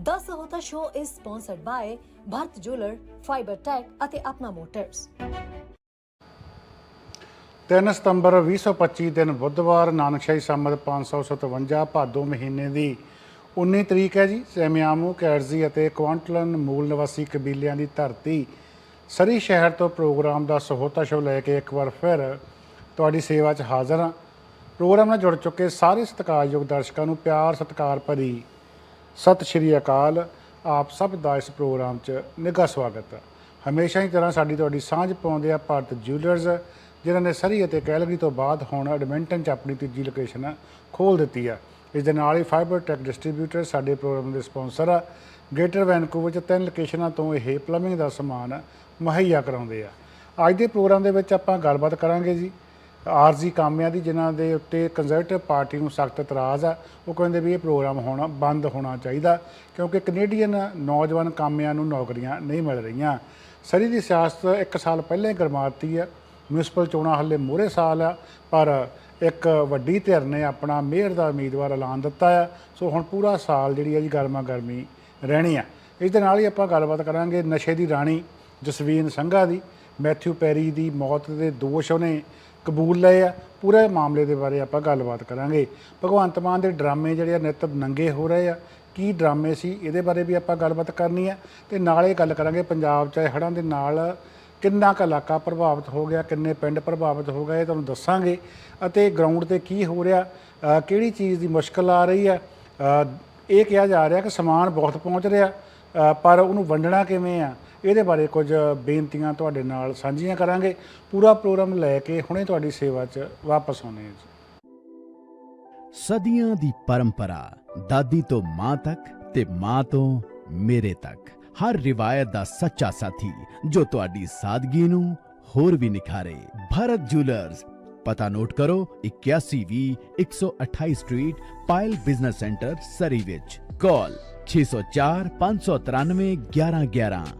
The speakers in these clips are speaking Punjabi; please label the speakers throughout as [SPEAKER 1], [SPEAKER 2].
[SPEAKER 1] The Sahota Show is sponsored by Bharat Jeweler, Fiber Tech ਅਤੇ ਆਪਣਾ ਮੋਟਰਸ
[SPEAKER 2] 3 ਸਤੰਬਰ 2025 ਦਿਨ ਬੁੱਧਵਾਰ ਨਾਨਕਸ਼ਾਹੀ ਸੰਮਤ 557 ਭਾਦੋ ਮਹੀਨੇ ਦੀ 19 ਤਰੀਕ ਹੈ ਜੀ। ਸੈਮਿਆਮੂ ਕੈਰਜ਼ੀ ਅਤੇ ਕੁਆਂਟਲਨ ਮੂਲ ਨਿਵਾਸੀ ਕਬੀਲਿਆਂ ਦੀ ਧਰਤੀ ਸਰੀ ਸ਼ਹਿਰ ਤੋਂ ਪ੍ਰੋਗਰਾਮ ਦਾ ਸਹੋਤਾ ਸ਼ੋ ਲੈ ਕੇ ਇੱਕ ਵਾਰ ਫਿਰ ਤੁਹਾਡੀ ਸੇਵਾ 'ਚ ਹਾਜ਼ਰ ਹਾਂ। ਪ੍ਰੋਗਰਾਮ ਨਾਲ ਜੁੜ ਚੁੱਕੇ ਸਾਰੇ ਸਤਿਕਾਰਯੋਗ ਦਰਸ਼ਕਾਂ ਨੂੰ ਪਿਆਰ ਸਤਿਕਾਰ ਭਰੀ ਸਤਿ ਸ਼੍ਰੀ ਅਕਾਲ। ਆਪ ਸਭ ਦਾ ਇਸ ਪ੍ਰੋਗਰਾਮ 'ਚ ਨਿੱਘਾ ਸਵਾਗਤ। ਹੈ ਹਮੇਸ਼ਾ ਹੀ ਤਰ੍ਹਾਂ ਸਾਡੀ ਤੁਹਾਡੀ ਸਾਂਝ ਪਾਉਂਦੇ ਆ ਭਾਰਤ ਜਿਊਲਰਸ ਜਿਨ੍ਹਾਂ ਨੇ ਸਰੀ ਅਤੇ ਕੈਲਗਰੀ ਤੋਂ ਬਾਅਦ ਹੁਣ ਐਡਮਿੰਟਨ 'ਚ ਆਪਣੀ ਤੀਜੀ ਲੋਕੇਸ਼ਨ ਖੋਲ ਦਿੱਤੀ ਆ। ਇਸ ਦੇ ਨਾਲ ਹੀ ਫਾਈਬਰ ਟੈਕ ਡਿਸਟ੍ਰੀਬਿਊਟਰ ਸਾਡੇ ਪ੍ਰੋਗਰਾਮ ਦੇ ਸਪਾਂਸਰ ਆ। ਗ੍ਰੇਟਰ ਵੈਨਕੂਵਰ 'ਚ ਤਿੰਨ ਲੋਕੇਸ਼ਨਾਂ ਤੋਂ ਇਹ ਪਲੰਬਿੰਗ ਦਾ ਸਮਾਨ ਮੁਹੱਈਆ ਕਰਾਉਂਦੇ ਆ। ਅੱਜ ਦੇ ਪ੍ਰੋਗਰਾਮ ਦੇ ਵਿੱਚ ਆਪਾਂ ਗੱਲਬਾਤ ਕਰਾਂਗੇ ਜੀ। ਆਰਜ਼ੀ ਕਾਮਿਆਂ ਦੀ, ਜਿਨ੍ਹਾਂ ਦੇ ਉੱਤੇ ਕੰਜ਼ਰਵੇਟਿਵ ਪਾਰਟੀ ਨੂੰ ਸਖਤ ਇਤਰਾਜ਼ ਆ, ਉਹ ਕਹਿੰਦੇ ਵੀ ਇਹ ਪ੍ਰੋਗਰਾਮ ਹੋਣਾ, ਬੰਦ ਹੋਣਾ ਚਾਹੀਦਾ, ਕਿਉਂਕਿ ਕੈਨੇਡੀਅਨ ਨੌਜਵਾਨ ਕਾਮਿਆਂ ਨੂੰ ਨੌਕਰੀਆਂ ਨਹੀਂ ਮਿਲ ਰਹੀਆਂ। ਸਰੀ ਦੀ ਸਿਆਸਤ ਇੱਕ ਸਾਲ ਪਹਿਲਾਂ ਹੀ ਗਰਮਾਤੀ ਆ ਮਿਊਨਿਸਪਲ ਚੋਣਾਂ ਹੱਲੇ ਮੂਹਰੇ ਸਾਲ ਆ, ਪਰ ਇੱਕ ਵੱਡੀ ਧਿਰ ਨੇ ਆਪਣਾ ਮੇਅਰ ਦਾ ਉਮੀਦਵਾਰ ਐਲਾਨ ਦਿੱਤਾ ਆ, ਸੋ ਹੁਣ ਪੂਰਾ ਸਾਲ ਜਿਹੜੀ ਹੈ ਜੀ ਗਰਮਾ ਗਰਮੀ ਰਹਿਣੀ ਆ। ਇਸ ਦੇ ਨਾਲ ਹੀ ਆਪਾਂ ਗੱਲਬਾਤ ਕਰਾਂਗੇ ਨਸ਼ੇ ਦੀ ਰਾਣੀ ਜਸਵੀਨ ਸੰਘਾ ਦੀ ਮੈਥਿਊ ਪੈਰੀ ਦੀ ਮੌਤ ਦੇ ਦੋਸ਼ ਉਹਨੇ ਕਬੂਲ ਲਏ ਆ। ਪੂਰੇ ਮਾਮਲੇ ਦੇ ਬਾਰੇ ਆਪਾਂ ਗੱਲਬਾਤ ਕਰਾਂਗੇ। ਭਗਵੰਤ ਮਾਨ ਦੇ ਡਰਾਮੇ ਜਿਹੜੇ ਆ, ਨਿੱਤ ਨੰਗੇ ਹੋ ਰਹੇ ਆ। ਕੀ ਡਰਾਮੇ ਸੀ, ਇਹਦੇ ਬਾਰੇ ਵੀ ਆਪਾਂ ਗੱਲਬਾਤ ਕਰਨੀ ਆ। ਤੇ ਨਾਲੇ ਗੱਲ ਕਰਾਂਗੇ, ਪੰਜਾਬ 'ਚ ਆਏ ਹੜ੍ਹਾਂ ਦੇ ਨਾਲ ਕਿੰਨਾ ਕੁ ਇਲਾਕਾ ਪ੍ਰਭਾਵਿਤ ਹੋ ਗਿਆ, ਕਿੰਨੇ ਪਿੰਡ ਪ੍ਰਭਾਵਿਤ ਹੋ ਗਏ ਤੁਹਾਨੂੰ ਦੱਸਾਂਗੇ। ਅਤੇ ਗਰਾਊਂਡ ਤੇ ਕੀ ਹੋ ਰਿਹਾ ਕਿਹੜੀ ਚੀਜ਼ ਦੀ ਮੁਸ਼ਕਲ ਆ ਰਹੀ ਆ? ਇਹ ਕਿਹਾ ਜਾ ਰਿਹਾ ਕਿ ਸਮਾਨ ਬਹੁਤ ਪਹੁੰਚ ਰਿਹਾ ਪਰ ਉਹਨੂੰ ਵੰਡਣਾ ਕਿਵੇਂ ਆ? ਇਹਦੇ ਬਾਰੇ ਕੁਝ ਬੇਨਤੀਆਂ ਤੁਹਾਡੇ ਨਾਲ ਸਾਂਝੀਆਂ ਕਰਾਂਗੇ। ਪੂਰਾ ਪ੍ਰੋਗਰਾਮ ਲੈ ਕੇ ਹੁਣੇ ਤੁਹਾਡੀ ਸੇਵਾ 'ਚ ਵਾਪਸ ਆਉਣੇ ਹਾਂ
[SPEAKER 3] ਸਦੀਆਂ ਦੀ ਪਰੰਪਰਾ, ਦਾਦੀ ਤੋਂ ਮਾਂ ਤੱਕ ਤੇ ਮਾਂ ਤੋਂ ਮੇਰੇ ਤੱਕ। ਹਰ ਰਿਵਾਇਤ ਦਾ ਸੱਚਾ ਸਾਥੀ, ਜੋ ਤੁਹਾਡੀ ਸਾਦਗੀ ਨੂੰ ਹੋਰ ਵੀ ਨਿਖਾਰੇ। ਭਾਰਤ ਜੁਐਲਰਸ ਪਤਾ ਨੋਟ ਕਰੋ 8120 128 street, Payal business centre, Surrey ਵਿੱਚ। ਕਾਲ 604 593 1111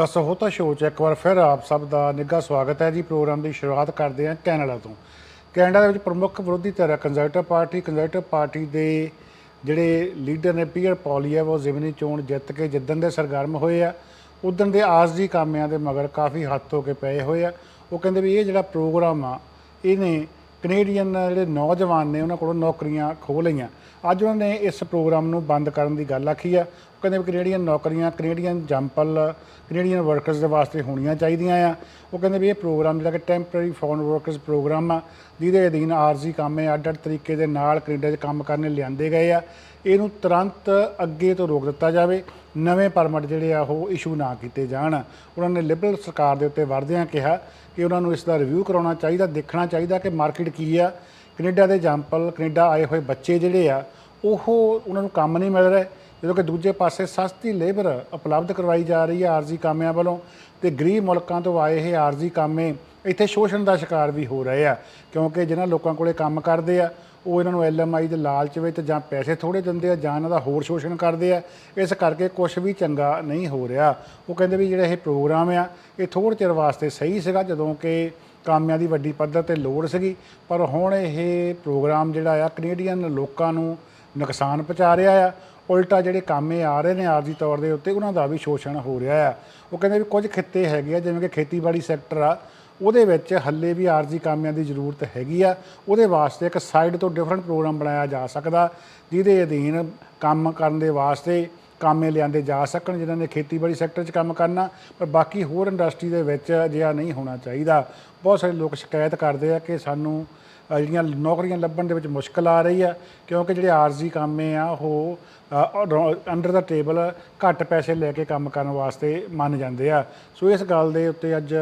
[SPEAKER 2] ਦੱਸ ਹੋਤਾ ਸ਼ੋਅ 'ਚ ਇੱਕ ਵਾਰ ਫਿਰ ਆਪ ਸਭ ਦਾ ਨਿੱਘਾ ਸਵਾਗਤ ਹੈ ਜੀ। ਪ੍ਰੋਗਰਾਮ ਦੀ ਸ਼ੁਰੂਆਤ ਕਰਦੇ ਹਾਂ ਕੈਨੇਡਾ ਤੋਂ। ਕੈਨੇਡਾ ਦੇ ਵਿੱਚ ਪ੍ਰਮੁੱਖ ਵਿਰੋਧੀ ਧਿਰ ਹੈ ਕੰਜ਼ਰਵੇਟਿਵ ਪਾਰਟੀ ਕੰਜ਼ਰਵੇਟਿਵ ਪਾਰਟੀ ਦੇ ਜਿਹੜੇ ਲੀਡਰ ਨੇ ਪੀਅਰ ਪੌਲੀਆ ਉਹ ਜ਼ਿਮਨੀ ਚੋਣ ਜਿੱਤ ਕੇ ਜਿੱਦਣ ਦੇ ਸਰਗਰਮ ਹੋਏ ਆ ਉਦੋਂ ਦੇ ਆਸਜੀ ਕਾਮਿਆਂ ਦੇ ਮਗਰ ਕਾਫੀ ਹੱਥ ਹੋ ਕੇ ਪਏ ਹੋਏ ਆ। ਉਹ ਕਹਿੰਦੇ ਵੀ ਇਹ ਜਿਹੜਾ ਪ੍ਰੋਗਰਾਮ ਆ, ਇਹਨੇ ਕੈਨੇਡੀਅਨ ਜਿਹੜੇ ਨੌਜਵਾਨ ਨੇ ਉਹਨਾਂ ਕੋਲੋਂ ਨੌਕਰੀਆਂ ਖੋਹ ਲਈਆਂ। ਅੱਜ ਉਹਨਾਂ ਨੇ ਇਸ ਪ੍ਰੋਗਰਾਮ ਨੂੰ ਬੰਦ ਕਰਨ ਦੀ ਗੱਲ ਆਖੀ ਆ। ਉਹ ਕਹਿੰਦੇ ਵੀ ਕੈਨੇਡੀਅਨ ਨੌਕਰੀਆਂ, ਕੈਨੇਡੀਅਨ ਜੰਪਲ, ਕੈਨੇਡੀਅਨ ਵਰਕਰਸ ਦੇ ਵਾਸਤੇ ਹੋਣੀਆਂ ਚਾਹੀਦੀਆਂ ਆ। ਉਹ ਕਹਿੰਦੇ ਵੀ ਇਹ ਪ੍ਰੋਗਰਾਮ ਜਿਹੜਾ ਕਿ ਟੈਂਪਰੇਰੀ ਫੋਰਨ ਵਰਕਰਸ ਪ੍ਰੋਗਰਾਮ ਆ, ਜਿਹਦੇ ਅਧੀਨ ਆਰਜ਼ੀ ਕਾਮੇ ਅੱਡ ਅੱਡ ਤਰੀਕੇ ਦੇ ਨਾਲ ਕੈਨੇਡਾ 'ਚ ਕੰਮ ਕਰਨੇ ਲਿਆਂਦੇ ਗਏ ਆ। ਇਹਨੂੰ ਤੁਰੰਤ ਅੱਗੇ ਤੋਂ ਰੋਕ ਦਿੱਤਾ ਜਾਵੇ, ਨਵੇਂ ਪਰਮਿਟ ਜਿਹੜੇ ਆ ਉਹ ਇਸ਼ੂ ਨਾ ਕੀਤੇ ਜਾਣ। ਉਹਨਾਂ ਨੇ ਲਿਬਰਲ ਸਰਕਾਰ ਦੇ ਉੱਤੇ ਵਰਦਿਆਂ ਕਿਹਾ ਕਿ ਉਹਨਾਂ ਨੂੰ ਇਸ ਦਾ ਰਿਵਿਊ ਕਰਾਉਣਾ ਚਾਹੀਦਾ, ਦੇਖਣਾ ਚਾਹੀਦਾ ਕਿ ਮਾਰਕੀਟ ਕੀ ਆ। ਕੈਨੇਡਾ ਦੇ ਜੰਪਲ ਕੈਨੇਡਾ ਆਏ ਹੋਏ ਬੱਚੇ ਜਿਹੜੇ ਆ, ਉਹ ਉਹਨਾਂ ਨੂੰ ਕੰਮ ਨਹੀਂ ਮਿਲ ਰਿਹਾ। ਜਦੋਂ ਕਿ ਦੂਜੇ ਪਾਸੇ ਸਸਤੀ ਲੇਬਰ ਉਪਲਬਧ ਕਰਵਾਈ ਜਾ ਰਹੀ ਹੈ ਆਰਜ਼ੀ ਕਾਮਿਆਂ ਵੱਲੋਂ ਤੇ ਗਰੀਬ ਮੁਲਕਾਂ ਤੋਂ ਆਏ ਇਹ ਆਰਜ਼ੀ ਕਾਮੇ ਇੱਥੇ ਸ਼ੋਸ਼ਣ ਦਾ ਸ਼ਿਕਾਰ ਵੀ ਹੋ ਰਹੇ ਆ, ਕਿਉਂਕਿ ਜਿਹਨਾਂ ਲੋਕਾਂ ਕੋਲੇ ਕੰਮ ਕਰਦੇ ਆ ਉਹ ਇਹਨਾਂ ਨੂੰ ਐਲਐਮਆਈ ਦੇ ਲਾਲਚ ਵਿੱਚ ਜਾਂ ਪੈਸੇ ਥੋੜੇ ਦਿੰਦੇ ਆ ਜਾਂ ਇਹਨਾਂ ਦਾ ਹੋਰ ਸ਼ੋਸ਼ਣ ਕਰਦੇ ਆ, ਇਸ ਕਰਕੇ ਕੁਝ ਵੀ ਚੰਗਾ ਨਹੀਂ ਹੋ ਰਿਹਾ। ਉਹ ਕਹਿੰਦੇ ਵੀ ਜਿਹੜਾ ਇਹ ਪ੍ਰੋਗਰਾਮ ਆ, ਇਹ ਥੋੜ੍ਹੇ ਚਿਰ ਵਾਸਤੇ ਸਹੀ ਸੀਗਾ ਜਦੋਂ ਕਿ ਕਾਮਿਆਂ ਦੀ ਵੱਡੀ ਪੱਧਰ ਤੇ ਲੋੜ ਸੀਗੀ, ਪਰ ਹੁਣ ਇਹ ਪ੍ਰੋਗਰਾਮ ਜਿਹੜਾ ਆ, ਕੈਨੇਡੀਅਨ ਲੋਕਾਂ ਨੂੰ ਨੁਕਸਾਨ ਪਹੁੰਚਾ ਰਿਹਾ ਆ। ਉਲਟਾ ਜਿਹੜੇ ਕਾਮੇ ਆ ਰਹੇ ਨੇ ਆਰਜੀ ਤੌਰ ਦੇ ਉੱਤੇ, ਉਹਨਾਂ ਦਾ ਵੀ ਸ਼ੋਸ਼ਣ ਹੋ ਰਿਹਾ ਆ ਉਹ ਕਹਿੰਦੇ ਵੀ ਕੁਝ ਖਿੱਤੇ ਹੈਗੇ ਆ, ਜਿਵੇਂ ਕਿ ਖੇਤੀਬਾੜੀ ਸੈਕਟਰ ਆ, ਉਹਦੇ ਵਿੱਚ ਹੱਲੇ ਵੀ ਆਰਜ਼ੀ ਕਾਮਿਆਂ ਦੀ ਜ਼ਰੂਰਤ ਹੈਗੀ ਆ। ਉਹਦੇ ਵਾਸਤੇ ਇੱਕ ਸਾਈਡ ਤੋਂ ਡਿਫਰੈਂਟ ਪ੍ਰੋਗਰਾਮ ਬਣਾਇਆ ਜਾ ਸਕਦਾ, ਜਿਹਦੇ ਅਧੀਨ ਕੰਮ ਕਰਨ ਦੇ ਵਾਸਤੇ ਕਾਮੇ ਲਿਆਂਦੇ ਜਾ ਸਕਣ, ਜਿਨ੍ਹਾਂ ਨੇ ਖੇਤੀਬਾੜੀ ਸੈਕਟਰ 'ਚ ਕੰਮ ਕਰਨਾ। ਪਰ ਬਾਕੀ ਹੋਰ ਇੰਡਸਟਰੀ ਦੇ ਵਿੱਚ ਅਜਿਹਾ ਨਹੀਂ ਹੋਣਾ ਚਾਹੀਦਾ। ਬਹੁਤ ਸਾਰੇ ਲੋਕ ਸ਼ਿਕਾਇਤ ਕਰਦੇ ਆ ਕਿ ਸਾਨੂੰ ਜਿਹੜੀਆਂ ਨੌਕਰੀਆਂ ਲੱਭਣ ਦੇ ਵਿੱਚ ਮੁਸ਼ਕਲ ਆ ਰਹੀ ਆ, ਕਿਉਂਕਿ ਜਿਹੜੇ ਆਰਜ਼ੀ ਕਾਮੇ ਆ, ਉਹ ਅੰਡਰ ਦਾ ਟੇਬਲ ਘੱਟ ਪੈਸੇ ਲੈ ਕੇ ਕੰਮ ਕਰਨ ਵਾਸਤੇ ਮੰਨ ਜਾਂਦੇ ਆ। ਸੋ ਇਸ ਗੱਲ ਦੇ ਉੱਤੇ ਅੱਜ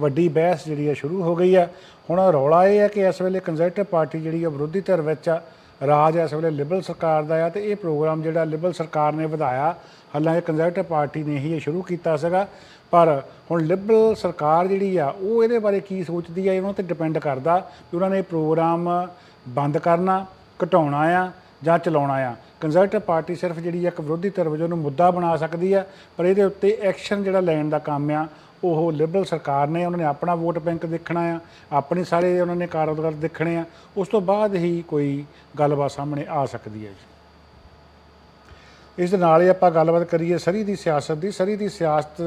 [SPEAKER 2] ਵੱਡੀ ਬਹਿਸ ਜਿਹੜੀ ਆ, ਸ਼ੁਰੂ ਹੋ ਗਈ ਆ। ਹੁਣ ਰੌਲਾ ਇਹ ਹੈ ਕਿ ਇਸ ਵੇਲੇ ਕੰਜ਼ਰਵੇਟਿਵ ਪਾਰਟੀ ਜਿਹੜੀ ਆ ਵਿਰੋਧੀ ਧਿਰ ਵਿੱਚ ਆ। ਰਾਜ ਇਸ ਵੇਲੇ ਲਿਬਰਲ ਸਰਕਾਰ ਦਾ ਆ ਤੇ ਇਹ ਪ੍ਰੋਗਰਾਮ ਜਿਹੜਾ ਲਿਬਰਲ ਸਰਕਾਰ ਨੇ ਵਧਾਇਆ ਹਾਲਾਂਕਿ ਕੰਜ਼ਰਵੇਟਿਵ ਪਾਰਟੀ ਨੇ ਹੀ ਇਹ ਸ਼ੁਰੂ ਕੀਤਾ ਸੀਗਾ, ਪਰ ਹੁਣ ਲਿਬਰਲ ਸਰਕਾਰ ਜਿਹੜੀ ਆ, ਉਹ ਇਹਦੇ ਬਾਰੇ ਕੀ ਸੋਚਦੀ ਆ, ਇਹਨਾਂ ਤੇ ਡਿਪੈਂਡ ਕਰਦਾ ਕਿ ਉਹਨਾਂ ਨੇ ਇਹ ਪ੍ਰੋਗਰਾਮ ਬੰਦ ਕਰਨਾ, ਘਟਾਉਣਾ ਆ ਜਾਂ ਚਲਾਉਣਾ ਆ। ਕੰਜ਼ਰਵੇਟਿਵ ਪਾਰਟੀ ਸਿਰਫ ਜਿਹੜੀ ਆ ਇੱਕ ਵਿਰੋਧੀ ਧਿਰ ਵਜੋਂ ਨੂੰ ਮੁੱਦਾ ਬਣਾ ਸਕਦੀ ਆ, ਪਰ ਇਹਦੇ ਉੱਤੇ ਐਕਸ਼ਨ ਜਿਹੜਾ ਲੈਣ ਦਾ ਕੰਮ ਆ, ਉਹ ਲਿਬਰਲ ਸਰਕਾਰ ਨੇ, ਉਹਨਾਂ ਨੇ ਆਪਣਾ ਵੋਟ ਬੈਂਕ ਦੇਖਣਾ ਆ, ਆਪਣੀ ਸਾਰੇ ਉਹਨਾਂ ਨੇ ਕਾਰੋਬਾਰ ਦੇਖਣੇ ਆ, ਉਸ ਤੋਂ ਬਾਅਦ ਹੀ ਕੋਈ ਗੱਲਬਾਤ ਸਾਹਮਣੇ ਆ ਸਕਦੀ ਹੈ ਜੀ। ਇਸ ਦੇ ਨਾਲ ਹੀ ਆਪਾਂ ਗੱਲਬਾਤ ਕਰੀਏ ਸਰੀ ਦੀ ਸਿਆਸਤ ਦੀ। ਸਰੀ ਦੀ ਸਿਆਸਤ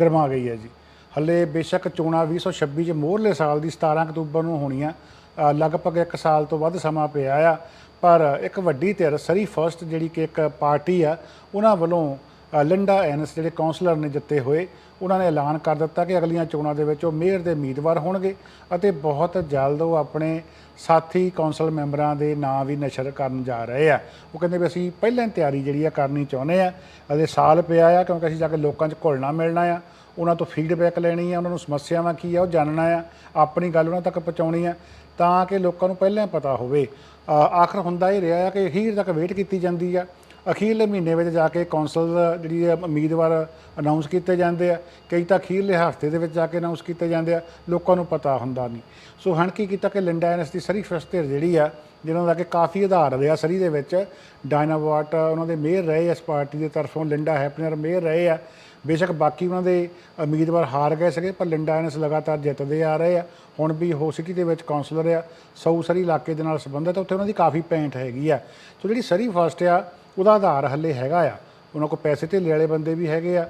[SPEAKER 2] ਗਰਮਾ ਗਈ ਹੈ ਜੀ। ਹੱਲੇ ਬੇਸ਼ੱਕ ਚੋਣਾਂ 2026 ਚ ਮੋਹਰਲੇ ਸਾਲ ਦੀ 17 ਅਕਤੂਬਰ ਨੂੰ ਹੋਣੀਆਂ। ਅ, ਲਗਭਗ 1 ਸਾਲ ਤੋਂ ਵੱਧ ਸਮਾਂ ਪਿਆ ਆ। ਪਰ ਇੱਕ ਵੱਡੀ ਧਿਰ ਸਰੀ ਫਰਸਟ ਜਿਹੜੀ ਕਿ ਇੱਕ ਪਾਰਟੀ ਆ ਉਹਨਾਂ ਵੱਲੋਂ ਲਿੰਡਾ ਐਨਸ ਜਿਹੜੇ ਕਾਉਂਸਲਰ ਨੇ ਜਿੱਤੇ ਹੋਏ, ਉਹਨਾਂ ਨੇ ਐਲਾਨ ਕਰ ਦਿੱਤਾ ਕਿ ਅਗਲੀਆਂ ਚੋਣਾਂ ਦੇ ਵਿੱਚ ਉਹ ਮੇਅਰ ਦੇ ਉਮੀਦਵਾਰ ਹੋਣਗੇ ਅਤੇ ਬਹੁਤ ਜਲਦ ਉਹ ਆਪਣੇ ਸਾਥੀ ਕੌਂਸਲ ਮੈਂਬਰਾਂ ਦੇ ਨਾਂ ਵੀ ਨਸ਼ਰ ਕਰਨ ਜਾ ਰਹੇ ਆ। ਉਹ ਕਹਿੰਦੇ ਵੀ ਅਸੀਂ ਪਹਿਲਾਂ ਤਿਆਰੀ ਜਿਹੜੀ ਆ ਕਰਨੀ ਚਾਹੁੰਦੇ ਆ। ਅਜੇ ਸਾਲ ਪਿਆ ਆ ਕਿਉਂਕਿ ਅਸੀਂ ਜਾ ਕੇ ਲੋਕਾਂ 'ਚ ਘੁਲਣਾ ਮਿਲਣਾ ਆ। ਉਹਨਾਂ ਤੋਂ ਫੀਡਬੈਕ ਲੈਣੀ ਆ, ਉਹਨਾਂ ਨੂੰ ਸਮੱਸਿਆਵਾਂ ਕੀ ਆ, ਉਹ ਜਾਣਨਾ ਆ, ਆਪਣੀ ਗੱਲ ਉਹਨਾਂ ਤੱਕ ਪਹੁੰਚਾਉਣੀ ਆ ਤਾਂ ਕਿ ਲੋਕਾਂ ਨੂੰ ਪਹਿਲਾਂ ਹੀ ਪਤਾ ਹੋਵੇ। ਆਖਰ ਹੁੰਦਾ ਇਹ ਰਿਹਾ ਆ ਕਿ ਹੀਰ ਤੱਕ ਵੇਟ ਕੀਤੀ ਜਾਂਦੀ ਆ। ਅਖੀਰਲੇ ਮਹੀਨੇ ਵਿੱਚ ਜਾ ਕੇ ਕੌਂਸਲ ਜਿਹੜੀ ਹੈ ਉਮੀਦਵਾਰ ਅਨਾਉਂਸ ਕੀਤੇ ਜਾਂਦੇ ਆ। ਕਈ ਤਾਂ ਅਖੀਰਲੇ ਹਫ਼ਤੇ ਦੇ ਵਿੱਚ ਜਾ ਕੇ ਅਨਾਉਂਸ ਕੀਤੇ ਜਾਂਦੇ ਆ। ਲੋਕਾਂ ਨੂੰ ਪਤਾ ਹੁੰਦਾ ਨਹੀਂ। ਸੋ ਹਣ ਕੀ ਕੀਤਾ ਕਿ ਲਿੰਡਾ ਐਨਐਸ ਦੀ ਸਰੀ ਫਸਟਰ ਜਿਹੜੀ ਆ ਜਿਹਨਾਂ ਦਾ ਕਿ ਕਾਫੀ ਆਧਾਰ ਰਿਹਾ ਸਰੀ ਦੇ ਵਿੱਚ ਡਾਇਨਾਵਾਟ ਉਹਨਾਂ ਦੇ ਮੇਅਰ ਰਹੇ ਇਸ ਪਾਰਟੀ ਦੇ ਤਰਫੋਂ, ਲਿੰਡਾ ਹੈਪਨਰ ਮੇਅਰ ਰਹੇ ਆ। ਬੇਸ਼ੱਕ ਬਾਕੀ ਉਹਨਾਂ ਦੇ ਉਮੀਦਵਾਰ ਹਾਰ ਗਏ ਸੀਗੇ, ਪਰ ਲਿੰਡਾ ਐਨਐਸ ਲਗਾਤਾਰ ਜਿੱਤਦੇ ਆ ਰਹੇ ਆ। ਹੁਣ ਵੀ ਉਹ ਸਿਟੀ ਦੇ ਵਿੱਚ ਕਾਉਂਸਲਰ ਆ। ਸਊ ਸਰੀ ਇਲਾਕੇ ਦੇ ਨਾਲ ਸੰਬੰਧਿਤ, ਉੱਥੇ ਉਹਨਾਂ ਦੀ ਕਾਫੀ ਪੈਂਟ ਹੈਗੀ ਆ। ਸੋ ਜਿਹੜੀ ਸਰੀ ਫਸਟ ਆ ਉਹਦਾ ਆਧਾਰ ਹੱਲੇ ਹੈਗਾ ਆ। ਉਹਨਾਂ ਕੋਲ ਪੈਸੇ ਧੇਲੇ ਵਾਲੇ ਬੰਦੇ ਵੀ ਹੈਗੇ ਆ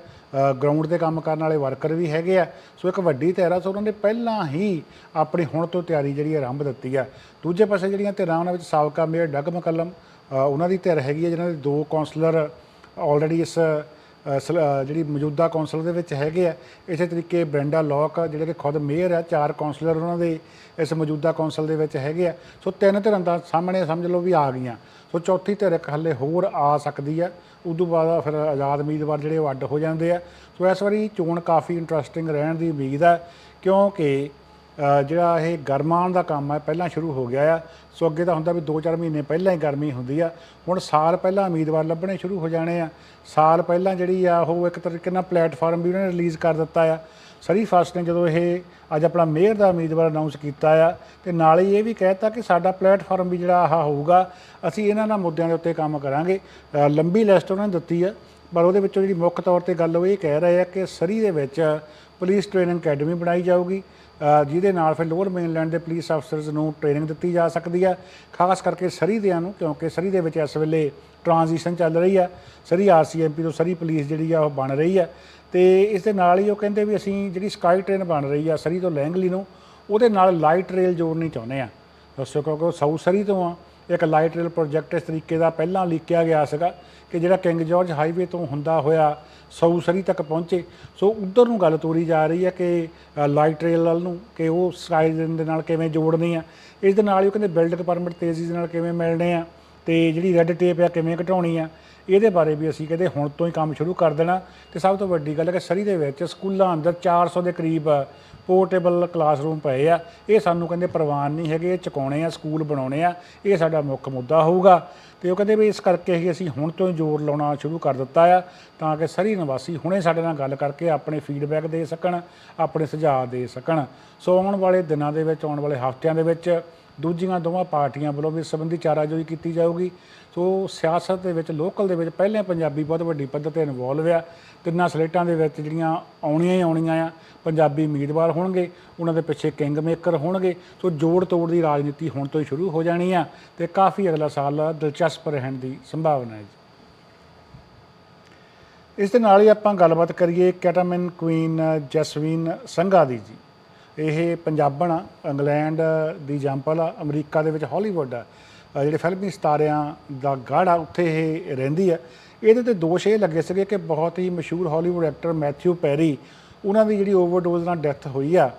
[SPEAKER 2] ਗਰਾਊਂਡ ਤੇ ਕੰਮ ਕਰਨ ਵਾਲੇ ਵਰਕਰ ਵੀ ਹੈਗੇ ਆ। ਸੋ ਇੱਕ ਵੱਡੀ ਧਿਰ ਆ, ਸੋ ਉਹਨਾਂ ਨੇ ਪਹਿਲਾਂ ਹੀ ਆਪਣੀ ਹੁਣ ਤੋਂ ਤਿਆਰੀ ਜਿਹੜੀ ਆਰੰਭ ਦਿੱਤੀ ਆ। ਦੂਜੇ ਪਾਸੇ ਜਿਹੜੀਆਂ ਧਿਰਾਂ ਉਹਨਾਂ ਵਿੱਚ ਸਾਬਕਾ ਮੇਅਰ ਡੱਗ ਮਕਲਮ ਉਹਨਾਂ ਦੀ ਧਿਰ ਹੈਗੀ ਆ, ਜਿਨ੍ਹਾਂ ਦੇ ਦੋ ਕਾਉਂਸਲਰ ਆਲਰੇਡੀ ਇਸ ਜਿਹੜੀ ਮੌਜੂਦਾ ਕੌਂਸਲ ਦੇ ਵਿੱਚ ਹੈਗੇ ਆ, ਇਸੇ ਤਰੀਕੇ ਬ੍ਰੈਂਡਾ ਲੋਕ, ਜਿਹੜੇ ਕਿ ਖੁਦ ਮੇਅਰ ਆ, ਚਾਰ ਕੌਂਸਲਰ ਉਹਨਾਂ ਦੇ ਇਸ ਮੌਜੂਦਾ ਕੌਂਸਲ ਦੇ ਵਿੱਚ ਹੈਗੇ ਆ। ਸੋ ਤਿੰਨ ਧਿਰਾਂ ਦਾ ਸਾਹਮਣੇ ਸਮਝ ਲਓ ਵੀ ਆ ਗਈਆਂ। ਸੋ ਚੌਥੀ ਧਿਰ ਇੱਕ ਹੱਲੇ ਹੋਰ ਆ ਸਕਦੀ ਆ, ਉਦੋਂ ਬਾਅਦ ਫਿਰ ਆਜ਼ਾਦ ਉਮੀਦਵਾਰ ਜਿਹੜੇ ਉਹ ਅੱਡ ਹੋ ਜਾਂਦੇ ਆ। ਸੋ ਇਸ ਵਾਰੀ ਚੋਣ ਕਾਫੀ ਇੰਟਰਸਟਿੰਗ ਰਹਿਣ ਦੀ ਉਮੀਦ ਆ, ਕਿਉਂਕਿ ਜਿਹੜਾ ਇਹ ਗਰਮਾਉਣ ਦਾ ਕੰਮ ਹੈ ਪਹਿਲਾਂ ਸ਼ੁਰੂ ਹੋ ਗਿਆ ਆ। ਸੋ ਅੱਗੇ ਤਾਂ ਹੁੰਦਾ ਵੀ 2-4 ਮਹੀਨੇ ਪਹਿਲਾਂ ਹੀ ਗਰਮੀ ਹੁੰਦੀ ਆ। ਹੁਣ ਸਾਲ ਪਹਿਲਾਂ ਉਮੀਦਵਾਰ ਲੱਭਣੇ ਸ਼ੁਰੂ ਹੋ ਜਾਣੇ ਆ। ਸਾਲ ਪਹਿਲਾਂ ਜਿਹੜੀ ਆ, ਉਹ ਇੱਕ ਤਰੀਕੇ ਨਾਲ ਪਲੇਟਫਾਰਮ ਵੀ ਉਹਨਾਂ ਨੇ ਰਿਲੀਜ਼ ਕਰ ਦਿੱਤਾ ਆ। ਸਰੀ ਫਾਸਟ ਨੇ ਜਦੋਂ ਇਹ ਅੱਜ ਆਪਣਾ ਮੇਅਰ ਦਾ ਉਮੀਦਵਾਰ ਅਨਾਉਂਸ ਕੀਤਾ ਆ, ਤੇ ਨਾਲ ਹੀ ਇਹ ਵੀ ਕਹਿਤਾ ਕਿ ਸਾਡਾ ਪਲੇਟਫਾਰਮ ਵੀ ਜਿਹੜਾ ਆਹ ਹੋਊਗਾ, ਅਸੀਂ ਇਹਨਾਂ ਨਾਲ ਮੁੱਦਿਆਂ ਦੇ ਉੱਤੇ ਕੰਮ ਕਰਾਂਗੇ। ਲੰਬੀ ਲਿਸਟ ਉਹਨਾਂ ਨੇ ਦਿੱਤੀ ਆ, ਪਰ ਉਹਦੇ ਵਿੱਚੋਂ ਜਿਹੜੀ ਮੁੱਖ ਤੌਰ ਤੇ ਗੱਲ ਉਹ ਇਹ ਕਹਿ ਰਹੇ ਆ ਕਿ ਸਰੀ ਦੇ ਵਿੱਚ ਪੁਲਿਸ ਟ੍ਰੇਨਿੰਗ ਅਕੈਡਮੀ ਬਣਾਈ ਜਾਊਗੀ। ਜਿਹਦੇ ਨਾਲ ਫਿਰ ਲੋਅਰ ਮੇਨਲੈਂਡ ਦੇ ਪੁਲਿਸ ਅਫਸਰਸ ਨੂੰ ਟ੍ਰੇਨਿੰਗ ਦਿੱਤੀ ਜਾ ਸਕਦੀ ਹੈ। ਖਾਸ ਕਰਕੇ ਸਰੀ ਦਿਆਂ ਨੂੰ ਕਿਉਂਕਿ ਸਰੀ ਦੇ ਵਿੱਚ ਇਸ ਵੇਲੇ ਟ੍ਰਾਂਜੀਸ਼ਨ ਚੱਲ ਰਹੀ ਆ ਸਰੀ ਆਰਸੀਐਮਪੀ ਤੋਂ ਸਰੀ ਪੁਲਿਸ ਜਿਹੜੀ ਆ ਉਹ ਬਣ ਰਹੀ ਆ ਤੇ ਇਸ ਦੇ ਨਾਲ ਹੀ ਉਹ ਕਹਿੰਦੇ ਵੀ ਅਸੀਂ ਜਿਹੜੀ ਸਕਾਈ ਟ੍ਰੇਨ ਬਣ ਰਹੀ ਆ ਸਰੀ ਤੋਂ ਲੈਂਗਲੀ ਨੂੰ, ਉਹਦੇ ਨਾਲ ਲਾਈਟ ਰੇਲ ਜੋੜਨੀ ਚਾਹੁੰਦੇ ਆ ਦੱਸੋ ਕਿਉਂਕਿ ਉਹ ਸਾਊਥ ਸਰੀ ਤੋਂ ਆ। ਇੱਕ ਲਾਈਟ ਰੇਲ ਪ੍ਰੋਜੈਕਟ ਇਸ ਤਰੀਕੇ ਦਾ ਪਹਿਲਾਂ ਲਿਖਿਆ ਗਿਆ ਸੀਗਾ ਕਿ ਜਿਹੜਾ ਕਿੰਗ ਜਾਰਜ ਹਾਈਵੇ ਤੋਂ ਹੁੰਦਾ ਹੋਇਆ ਸਾਊਥ ਸਰੀ ਤੱਕ ਪਹੁੰਚੇ। ਸੋ ਉਧਰ ਨੂੰ ਗੱਲ ਤੋਰੀ ਜਾ ਰਹੀ ਹੈ ਕਿ ਲਾਈਟ ਰੇਲ ਵੱਲ ਨੂੰ ਕਿ ਉਹ ਸਕਾਈ ਦੇ ਨਾਲ ਕਿਵੇਂ ਜੋੜਨੀ ਆ। ਇਸ ਦੇ ਨਾਲ ਹੀ ਉਹ ਕਹਿੰਦੇ ਬਿਲਡਿੰਗ ਪਰਮਿਟ ਤੇਜ਼ੀ ਦੇ ਨਾਲ ਕਿਵੇਂ ਮਿਲਣੇ ਆ ਤੇ ਜਿਹੜੀ ਰੈੱਡ ਟੇਪ ਆ ਕਿਵੇਂ ਘਟਾਉਣੀ ਆ। ਇਹਦੇ ਬਾਰੇ ਵੀ ਅਸੀਂ ਕਹਿੰਦੇ ਹੁਣ ਤੋਂ ਹੀ ਕੰਮ ਸ਼ੁਰੂ ਕਰ ਦੇਣਾ। ਤੇ ਸਭ ਤੋਂ ਵੱਡੀ ਗੱਲ ਹੈ ਕਿ ਸਰੀ ਦੇ ਵਿੱਚ ਸਕੂਲਾਂ ਅੰਦਰ 400 ਦੇ ਕਰੀਬ ਪੋਰਟੇਬਲ ਕਲਾਸਰੂਮ ਪਏ ਆ। ਇਹ ਸਾਨੂੰ ਕਹਿੰਦੇ ਪ੍ਰਵਾਨ ਨਹੀਂ ਹੈਗੇ, ਇਹ ਚੁਕਾਉਣੇ ਆ, ਸਕੂਲ ਬਣਾਉਣੇ ਆ। ਇਹ ਸਾਡਾ ਮੁੱਖ ਮੁੱਦਾ ਹੋਊਗਾ। ਤੇ ਉਹ ਕਹਿੰਦੇ ਵੀ ਇਸ ਕਰਕੇ ਹੀ ਅਸੀਂ ਹੁਣ ਤੋਂ ਹੀ ਜ਼ੋਰ ਲਾਉਣਾ ਸ਼ੁਰੂ ਕਰ ਦਿੱਤਾ ਆ, ਤਾਂ ਕਿ ਸਰੀ ਨਿਵਾਸੀ ਹੁਣੇ ਸਾਡੇ ਨਾਲ ਗੱਲ ਕਰਕੇ ਆਪਣੇ ਫੀਡਬੈਕ ਦੇ ਸਕਣ, ਆਪਣੇ ਸੁਝਾਅ ਦੇ ਸਕਣ। ਸੋ ਆਉਣ ਵਾਲੇ ਦਿਨਾਂ ਦੇ ਵਿੱਚ, ਆਉਣ ਵਾਲੇ ਹਫ਼ਤਿਆਂ ਦੇ ਵਿੱਚ ਦੂਜੀਆਂ ਦੋਵਾਂ ਪਾਰਟੀਆਂ ਵੱਲੋਂ ਵੀ ਇਸ ਸੰਬੰਧੀ ਚਾਰਾਜੋਈ ਕੀਤੀ ਜਾਊਗੀ। ਸੋ ਸਿਆਸਤ ਦੇ ਵਿੱਚ, ਲੋਕਲ ਦੇ ਵਿੱਚ ਪਹਿਲਾਂ ਪੰਜਾਬੀ ਬਹੁਤ ਵੱਡੀ ਪੱਧਰ ਤੇ ਇਨਵੋਲਵ ਆ। ਤਿੰਨਾਂ ਸਲੇਟਾਂ ਦੇ ਵਿੱਚ ਜਿਹੜੀਆਂ ਆਉਣੀਆਂ ਹੀ ਆਉਣੀਆਂ ਆ, ਪੰਜਾਬੀ ਉਮੀਦਵਾਰ ਹੋਣਗੇ, ਉਹਨਾਂ ਦੇ ਪਿੱਛੇ ਕਿੰਗ ਮੇਕਰ ਹੋਣਗੇ। ਸੋ ਜੋੜ ਤੋੜ ਦੀ ਰਾਜਨੀਤੀ ਹੁਣ ਤੋਂ ਹੀ ਸ਼ੁਰੂ ਹੋ ਜਾਣੀ ਆ ਤੇ ਕਾਫੀ ਅਗਲਾ ਸਾਲ ਦਿਲਚਸਪ ਰਹਿਣ ਦੀ ਸੰਭਾਵਨਾ ਹੈ ਜੀ। ਇਸ ਦੇ ਨਾਲ ਹੀ ਆਪਾਂ ਗੱਲਬਾਤ ਕਰੀਏ ਕੈਟਾਮਿਨ ਕੁਈਨ ਜਸਵੀਨ ਸੰਘਾ ਦੀ ਜੀ। ਇਹ ਪੰਜਾਬਣ ਆ, ਇੰਗਲੈਂਡ ਦੀ ਜੰਪਲ ਆ, ਅਮਰੀਕਾ ਦੇ ਵਿੱਚ ਹਾਲੀਵੁੱਡ ਆ। ਜਿਹੜੇ ਫਿਲਮੀ ਸਤਾਰਿਆਂ ਦਾ ਗਾੜਾ ਉੱਥੇ ਇਹ ਰਹਿੰਦੀ ਆ। ਇਹਦੇ ਤੇ ਦੋਸ਼ ਇਹ ਲੱਗੇ ਸੀਗੇ ਕਿ ਬਹੁਤ ਹੀ ਮਸ਼ਹੂਰ ਹਾਲੀਵੁੱਡ ਐਕਟਰ ਮੈਥਿਊ ਪੈਰੀ ਉਹਨਾਂ ਦੀ ਜਿਹੜੀ ਓਵਰਡੋਜ਼ ਨਾਲ ਡੈਥ ਹੋਈ ਆ,